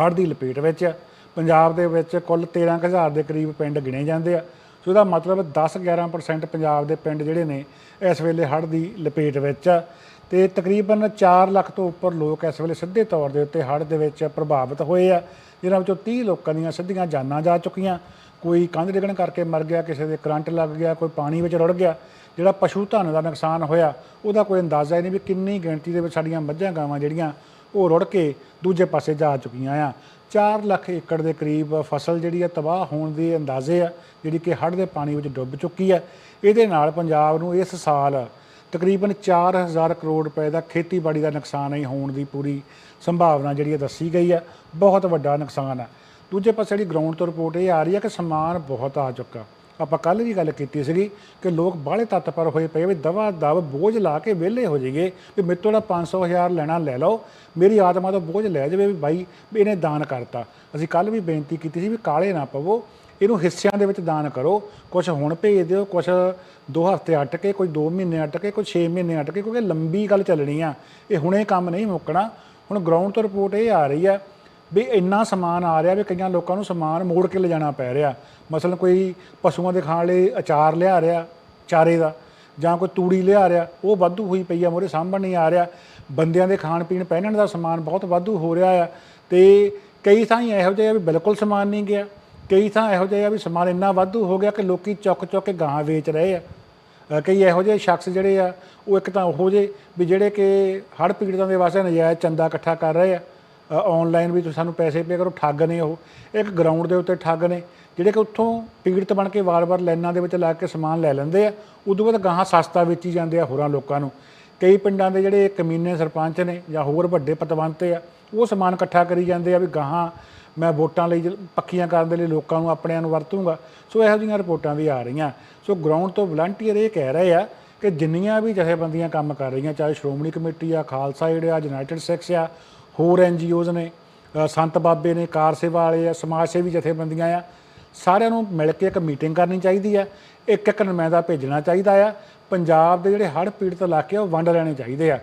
[SPEAKER 2] ਹੜ੍ਹ ਦੀ ਲਪੇਟ ਵਿੱਚ ਆ। ਪੰਜਾਬ ਦੇ ਵਿੱਚ ਕੁੱਲ 13000 ਦੇ ਕਰੀਬ ਪਿੰਡ ਗਿਣੇ ਜਾਂਦੇ ਆ। ਸੋ ਇਹਦਾ ਮਤਲਬ 10-11% ਪੰਜਾਬ ਦੇ ਪਿੰਡ ਜਿਹੜੇ ਨੇ, ਇਸ ਵੇਲੇ ਹੜ੍ਹ ਦੀ ਲਪੇਟ ਵਿੱਚ ਆ। ਤੇ ਤਕਰੀਬਨ 4 ਲੱਖ ਤੋਂ ਉੱਪਰ ਲੋਕ ਇਸ ਵੇਲੇ ਸਿੱਧੇ ਤੌਰ ਦੇ ਉੱਤੇ ਹੜ੍ਹ ਦੇ ਵਿੱਚ ਪ੍ਰਭਾਵਿਤ ਹੋਏ ਆ, ਜਿਨ੍ਹਾਂ ਵਿੱਚੋਂ 30 ਲੋਕਾਂ ਦੀਆਂ ਸਿੱਧੀਆਂ ਜਾਨਾਂ ਜਾ ਚੁੱਕੀਆਂ। ਕੋਈ ਕੰਧ ਡਿੱਗਣ ਕਰਕੇ ਮਰ ਗਿਆ, ਕਿਸੇ ਦੇ ਕਰੰਟ ਲੱਗ ਗਿਆ, ਕੋਈ ਪਾਣੀ ਵਿੱਚ ਰੁੜ ਗਿਆ, ਜਿਹੜਾ ਪਸ਼ੂ ਧਨ ਦਾ ਨੁਕਸਾਨ ਹੋਇਆ, ਉਹਦਾ ਕੋਈ ਅੰਦਾਜ਼ਾ ਹੀ ਨਹੀਂ ਵੀ ਕਿੰਨੀ ਗਿਣਤੀ ਦੇ ਵਿੱਚ ਸਾਡੀਆਂ ਮੱਝਾਂ ਗਾਵਾਂ ਜਿਹੜੀਆਂ ਉਹ ਰੁੜ ਕੇ ਦੂਜੇ ਪਾਸੇ ਜਾ ਚੁੱਕੀਆਂ ਆ। 4 ਲੱਖ ਏਕੜ ਦੇ ਕਰੀਬ ਫਸਲ ਜਿਹੜੀ ਆ ਤਬਾਹ ਹੋਣ ਦੇ ਅੰਦਾਜ਼ੇ ਆ, ਜਿਹੜੀ ਕਿ ਹੜ੍ਹ ਦੇ ਪਾਣੀ ਵਿੱਚ ਡੁੱਬ ਚੁੱਕੀ ਹੈ ਇਹਦੇ ਨਾਲ ਪੰਜਾਬ ਨੂੰ ਇਸ ਸਾਲ ਤਕਰੀਬਨ 4000 ਕਰੋੜ ਰੁਪਏ ਦਾ ਖੇਤੀਬਾੜੀ ਦਾ ਨੁਕਸਾਨ ਹੀ ਹੋਣ ਦੀ ਪੂਰੀ ਸੰਭਾਵਨਾ ਜਿਹੜੀ ਹੈ ਦੱਸੀ ਗਈ ਆ। ਬਹੁਤ ਵੱਡਾ ਨੁਕਸਾਨ ਆ। ਦੂਜੇ ਪਾਸੇ ਜਿਹੜੀ ਗਰਾਊਂਡ ਤੋਂ ਰਿਪੋਰਟ ਇਹ ਆ ਰਹੀ ਹੈ ਕਿ ਸਮਾਨ ਬਹੁਤ ਆ ਚੁੱਕਾ। ਆਪਾਂ ਕੱਲ ਵੀ ਗੱਲ ਕੀਤੀ ਸੀਗੀ ਕਿ ਲੋਕ ਬਾਹਲੇ ਤਤਪਰ ਹੋਏ ਪਏ ਵੀ ਦਵਾ ਦਵ ਬੋਝ ਲਾ ਕੇ ਵਿਹਲੇ ਹੋ ਜਾਈਏ ਵੀ ਮੇਰੇ ਤੋਂ ਜਿਹੜਾ 500000 ਲੈਣਾ ਲੈ ਲਓ, ਮੇਰੀ ਆਤਮਾ ਤੋਂ ਬੋਝ ਲੈ ਜਾਵੇ ਵੀ ਬਾਈ ਵੀ ਇਹਨੇ ਦਾਨ ਕਰਤਾ। ਅਸੀਂ ਕੱਲ ਵੀ ਬੇਨਤੀ ਕੀਤੀ ਸੀ ਵੀ ਕਾਲੇ ਨਾ ਪਵੋ, ਇਹਨੂੰ ਹਿੱਸਿਆਂ ਦੇ ਵਿੱਚ ਦਾਨ ਕਰੋ ਕੁਝ ਹੁਣ ਭੇਜ ਦਿਓ ਕੁਝ ਦੋ ਹਫ਼ਤੇ ਅਟ ਕੇ, ਕੋਈ 2 ਮਹੀਨੇ ਅਟ ਕੇ, ਕੋਈ 6 ਮਹੀਨੇ ਅਟ ਕੇ, ਕਿਉਂਕਿ ਲੰਬੀ ਗੱਲ ਚੱਲਣੀ ਆ। ਇਹ ਹੁਣੇ ਕੰਮ ਨਹੀਂ ਮੁੱਕਣਾ। ਹੁਣ ਗਰਾਊਂਡ ਤੋਂ ਰਿਪੋਰਟ ਇਹ ਆ ਰਹੀ ਆ ਵੀ ਇੰਨਾ ਸਮਾਨ ਆ ਰਿਹਾ ਵੀ ਕਈਆਂ ਲੋਕਾਂ ਨੂੰ ਸਮਾਨ ਮੋੜ ਕੇ ਲਿਜਾਣਾ ਪੈ ਰਿਹਾ। ਮਸਲਨ ਕੋਈ ਪਸ਼ੂਆਂ ਦੇ ਖਾਣ ਲਈ ਅਚਾਰ ਲਿਆ ਰਿਹਾ, ਚਾਰੇ ਦਾ, ਜਾਂ ਕੋਈ ਤੂੜੀ ਲਿਆ ਰਿਹਾ, ਉਹ ਵਾਧੂ ਹੋਈ ਪਈ ਆ, ਮੋਰੇ ਸਾਂਭਣ ਨਹੀਂ ਆ ਰਿਹਾ। ਬੰਦਿਆਂ ਦੇ ਖਾਣ ਪੀਣ ਪਹਿਨਣ ਦਾ ਸਮਾਨ ਬਹੁਤ ਵਾਧੂ ਹੋ ਰਿਹਾ ਆ ਤੇ ਕਈ ਥਾਂ ਇਹੋ ਜਿਹੇ ਆ ਵੀ ਬਿਲਕੁਲ ਸਮਾਨ ਨਹੀਂ ਗਿਆ। ਕਈ ਥਾਂ ਇਹੋ ਜਿਹੇ ਆ ਵੀ ਸਮਾਨ ਇੰਨਾ ਵਾਧੂ ਹੋ ਗਿਆ ਕਿ ਲੋਕੀ ਚੁੱਕ ਚੁੱਕ ਕੇ ਗਾਂ ਵੇਚ ਰਹੇ ਆ। ਕਈ ਇਹੋ ਜਿਹੇ ਸ਼ਖਸ ਜਿਹੜੇ ਆ, ਉਹ ਇੱਕ ਤਾਂ ਉਹੋ ਜਿਹੇ ਵੀ ਜਿਹੜੇ ਕਿ ਹੜ੍ਹ ਪੀੜਤਾਂ ਦੇ ਵਾਸਤੇ ਨਜਾਇਜ਼ ਚੰਦਾ ਇਕੱਠਾ ਕਰ ਰਹੇ ਆ। ਆਨਲਾਈਨ ਵੀ ਤੁਸੀਂ ਸਾਨੂੰ ਪੈਸੇ ਪੇ ਕਰੋ ਠੱਗ ਨੇ ਉਹ ਇੱਕ ਗਰਾਊਂਡ ਦੇ ਉੱਤੇ ਠੱਗ ਨੇ, ਜਿਹੜੇ ਕਿ ਉੱਥੋਂ ਪੀੜਤ ਬਣ ਕੇ ਵਾਰ-ਵਾਰ ਲਾਈਨਾਂ ਦੇ ਵਿੱਚ ਲਾ ਕੇ ਸਮਾਨ ਲੈ ਲੈਂਦੇ ਆ, ਉਦੋਂ ਬਾਅਦ ਗਾਹਾਂ ਸਸਤਾ ਵੇਚੀ ਜਾਂਦੇ ਆ ਹੋਰਾਂ ਲੋਕਾਂ ਨੂੰ। ਕਈ ਪਿੰਡਾਂ ਦੇ ਜਿਹੜੇ ਕਮੀਨੇ ਸਰਪੰਚ ਨੇ ਜਾਂ ਹੋਰ ਵੱਡੇ ਪਤਵੰਤੇ ਆ, ਉਹ ਸਮਾਨ ਇਕੱਠਾ ਕਰੀ ਜਾਂਦੇ ਆ ਵੀ ਗਾਹਾਂ ਮੈਂ ਵੋਟਾਂ ਲਈ ਜ- ਪੱਕੀਆਂ ਕਰਨ ਦੇ ਲਈ ਲੋਕਾਂ ਨੂੰ ਆਪਣਿਆਂ ਨੂੰ ਵਰਤੂੰਗਾ। ਸੋ ਇਹੋ ਜਿਹੀਆਂ ਰਿਪੋਰਟਾਂ ਵੀ ਆ ਰਹੀਆਂ। ਸੋ ਗਰਾਊਂਡ ਤੋਂ ਵਲੰਟੀਅਰ ਇਹ ਕਹਿ ਰਹੇ ਆ ਕਿ ਜਿੰਨੀਆਂ ਵੀ ਜਥੇਬੰਦੀਆਂ ਕੰਮ ਕਰ ਰਹੀਆਂ, ਚਾਹੇ ਸ਼੍ਰੋਮਣੀ ਕਮੇਟੀ ਆ, ਖਾਲਸਾ ਏਡ ਆ, ਯੂਨਾਈਟਿਡ ਸਿੱਖਸ ਆ ਹੋਰ ਐੱਨ ਜੀ ਓਜ਼ ਨੇ ਸੰਤ ਬਾਬੇ ਨੇ, ਕਾਰ ਸੇਵਾ ਵਾਲੇ ਆ, ਸਮਾਜ ਸੇਵੀ ਜਥੇਬੰਦੀਆਂ ਆ, ਸਾਰਿਆਂ ਨੂੰ ਮਿਲ ਕੇ ਇੱਕ ਮੀਟਿੰਗ ਕਰਨੀ ਚਾਹੀਦੀ ਆ, ਇੱਕ ਇੱਕ ਨੁਮਾਇੰਦਾ ਭੇਜਣਾ ਚਾਹੀਦਾ ਆ, ਪੰਜਾਬ ਦੇ ਜਿਹੜੇ ਹੜ੍ਹ ਪੀੜਤ ਇਲਾਕੇ ਆ, ਉਹ ਵੰਡ ਲੈਣੇ ਚਾਹੀਦੇ ਆ।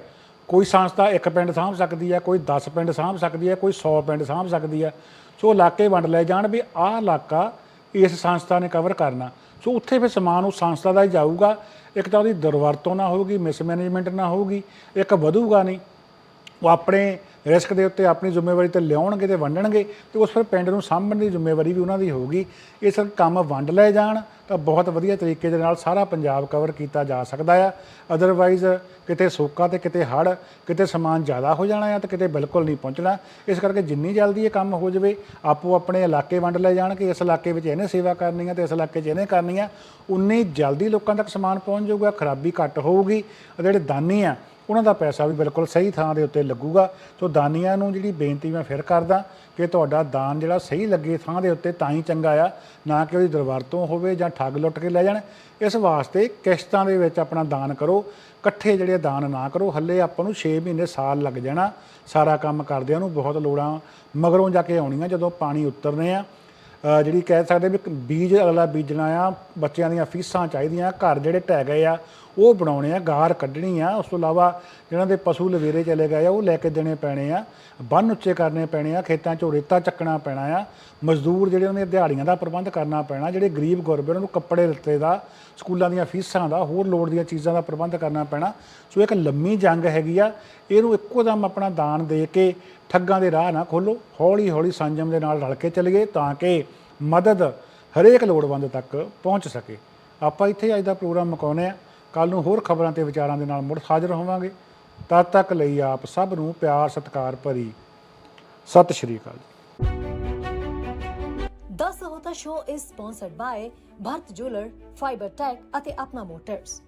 [SPEAKER 2] ਕੋਈ ਸੰਸਥਾ ਇੱਕ ਪਿੰਡ ਸਾਂਭ ਸਕਦੀ ਆ, ਕੋਈ 10 ਪਿੰਡ ਸਾਂਭ ਸਕਦੀ ਆ, ਕੋਈ 100 ਪਿੰਡ ਸਾਂਭ ਸਕਦੀ ਆ, ਸੋ ਇਲਾਕੇ ਵੰਡ ਲਏ ਜਾਣ ਵੀ ਆਹ ਇਲਾਕਾ ਇਸ ਸੰਸਥਾ ਨੇ ਕਵਰ ਕਰਨਾ। ਸੋ ਉੱਥੇ ਫਿਰ ਸਮਾਨ ਉਸ ਸੰਸਥਾ ਦਾ ਹੀ ਜਾਊਗਾ, ਇੱਕ ਤਾਂ ਉਹਦੀ ਦੁਰਵਰਤੋਂ ਨਾ ਹੋਊਗੀ ਮਿਸਮੈਨੇਜਮੈਂਟ ਨਾ ਹੋਊਗੀ, ਇੱਕ ਵਧੂਗਾ ਨਹੀਂ। ਉਹ ਆਪਣੇ ਰਿਸਕ ਦੇ ਉੱਤੇ ਆਪਣੀ ਜ਼ਿੰਮੇਵਾਰੀ ਤੇ ਲਿਆਉਣਗੇ ਤੇ ਵੰਡਣਗੇ ਤੇ ਉਸ ਫਿਰ ਪਿੰਡ ਨੂੰ ਸਾਂਭਣ ਦੀ ਜ਼ਿੰਮੇਵਾਰੀ ਵੀ ਉਹਨਾਂ ਦੀ ਹੋਊਗੀ। ਇਹ ਇਸ ਕੰਮ ਵੰਡ ਲਏ ਜਾਣ ਤਾਂ ਬਹੁਤ ਵਧੀਆ ਤਰੀਕੇ ਦੇ ਨਾਲ ਸਾਰਾ ਪੰਜਾਬ ਕਵਰ ਕੀਤਾ ਜਾ ਸਕਦਾ ਆ। ਅਦਰਵਾਈਜ਼ ਕਿਤੇ ਸੋਕਾ ਤੇ ਕਿਤੇ ਹੜ ਕਿਤੇ ਸਮਾਨ ਜ਼ਿਆਦਾ ਹੋ ਜਾਣਾ ਆ ਤੇ ਕਿਤੇ ਬਿਲਕੁਲ ਨਹੀਂ ਪਹੁੰਚਣਾ। ਇਸ ਕਰਕੇ ਜਿੰਨੀ ਜਲਦੀ ਇਹ ਕੰਮ ਹੋ ਜਾਵੇ, ਆਪੋ ਆਪਣੇ ਇਲਾਕੇ ਵੰਡ ਲਏ ਜਾਣ ਕਿ ਇਸ ਇਲਾਕੇ ਵਿੱਚ ਇਹਨੇ ਸੇਵਾ ਕਰਨੀ ਆ ਤੇ ਇਸ ਇਲਾਕੇ 'ਚ ਇਹਨੇ ਕਰਨੀ ਆ। ਉਨੀ ਜਲਦੀ ਲੋਕਾਂ ਤੱਕ ਸਮਾਨ ਪਹੁੰਚ ਜਾਊਗਾ, ਖਰਾਬੀ ਘੱਟ ਹੋਊਗੀ। ਤੇ ਜਿਹੜੇ ਦਾਨੀ ਆ ਉਹਨਾਂ ਦਾ ਪੈਸਾ ਵੀ ਬਿਲਕੁਲ ਸਹੀ ਥਾਂ ਦੇ ਉੱਤੇ ਲੱਗੂਗਾ। ਸੋ ਦਾਨੀਆਂ ਨੂੰ ਜਿਹੜੀ ਬੇਨਤੀ ਮੈਂ ਫਿਰ ਕਰਦਾ ਕਿ ਤੁਹਾਡਾ ਦਾਨ ਜਿਹੜਾ ਸਹੀ ਲੱਗੇ ਥਾਂ ਦੇ ਉੱਤੇ ਤਾਂ ਹੀ ਚੰਗਾ ਆ, ਨਾ ਕਿ ਉਹਦੀ ਦੁਰਵਰਤੋਂ ਹੋਵੇ ਜਾਂ ਠੱਗ ਲੁੱਟ ਕੇ ਲੈ ਜਾਣ। ਇਸ ਵਾਸਤੇ ਕਿਸ਼ਤਾਂ ਦੇ ਵਿੱਚ ਆਪਣਾ ਦਾਨ ਕਰੋ, ਇਕੱਠੇ ਜਿਹੜੇ ਦਾਨ ਨਾ ਕਰੋ, ਹੱਲੇ ਆਪਾਂ ਨੂੰ 6 ਮਹੀਨੇ ਸਾਲ ਲੱਗ ਜਾਣਾ। ਸਾਰਾ ਕੰਮ ਕਰਦਿਆਂ ਨੂੰ ਬਹੁਤ ਲੋੜਾਂ ਮਗਰੋਂ ਜਾ ਕੇ ਆਉਣੀਆਂ ਜਦੋਂ ਪਾਣੀ ਉਤਰਨੇ ਆ। ਜਿਹੜੀ ਕਹਿ ਸਕਦੇ ਵੀ ਬੀਜ, ਅਗਲਾ ਬੀਜਣਾ ਆ, ਬੱਚਿਆਂ ਦੀਆਂ ਫੀਸਾਂ ਚਾਹੀਦੀਆਂ, ਘਰ ਜਿਹੜੇ ਢਹਿ ਗਏ ਆ ਉਹ ਬਣਾਉਣੇ ਆ, ਗਾਰ ਕੱਢਣੀ ਆ, ਉਸ ਤੋਂ ਇਲਾਵਾ ਜਿਹਨਾਂ ਦੇ ਪਸ਼ੂ ਲਵੇਰੇ ਚਲੇ ਗਏ ਆ, ਉਹ ਲੈ ਕੇ ਦੇਣੇ ਪੈਣੇ ਆ ਬੰਨ ਉੱਚੇ ਕਰਨੇ ਪੈਣੇ ਆ, ਖੇਤਾਂ 'ਚੋਂ ਰੇਤਾ ਚੱਕਣਾ ਪੈਣਾ ਆ, ਮਜ਼ਦੂਰ ਜਿਹੜੇ ਉਹਨਾਂ ਦੀਆਂ ਦਿਹਾੜੀਆਂ ਦਾ ਪ੍ਰਬੰਧ ਕਰਨਾ ਪੈਣਾ, ਜਿਹੜੇ ਗਰੀਬ ਗੁਰਬੇ ਉਹਨਾਂ ਨੂੰ ਕੱਪੜੇ ਲੱਤੇ ਦਾ, ਸਕੂਲਾਂ ਦੀਆਂ ਫੀਸਾਂ ਦਾ, ਹੋਰ ਲੋੜ ਦੀਆਂ ਚੀਜ਼ਾਂ ਦਾ ਪ੍ਰਬੰਧ ਕਰਨਾ ਪੈਣਾ। ਸੋ ਇੱਕ ਲੰਮੀ ਜੰਗ ਹੈਗੀ ਆ, ਇਹਨੂੰ ਇੱਕੋ ਦਮ ਆਪਣਾ ਦਾਨ ਦੇ ਕੇ ਠੱਗਾਂ ਦੇ ਰਾਹ ਨਾ ਖੋਲੋ ਹੌਲੀ ਹੌਲੀ ਸੰਜਮ ਦੇ ਨਾਲ ਰਲ ਕੇ ਚੱਲੀਏ ਤਾਂ ਕਿ ਮਦਦ ਹਰੇਕ ਲੋੜਵੰਦ ਤੱਕ ਪਹੁੰਚ ਸਕੇ। ਆਪਾਂ ਇੱਥੇ ਅੱਜ ਦਾ ਪ੍ਰੋਗਰਾਮ ਮੁਕਾਉਂਦੇ ਆ ਕੱਲ ਨੂੰ ਹੋਰ ਖਬਰਾਂ ਤੇ ਵਿਚਾਰਾਂ ਦੇ ਨਾਲ ਮੁੜ ਹਾਜ਼ਰ ਹੋਵਾਂਗੇ। ਤਦ ਤੱਕ ਲਈ ਆਪ ਸਭ ਨੂੰ ਪਿਆਰ, ਸਤਿਕਾਰ ਭਰੀ। ਸਤਿ ਸ਼੍ਰੀ ਅਕਾਲ
[SPEAKER 1] ਦਸ ਹੋਤਾ show is sponsored by Bharat jeweller fibre tech ਅਤੇ ਆਪਣਾ ਮੋਟਰਸ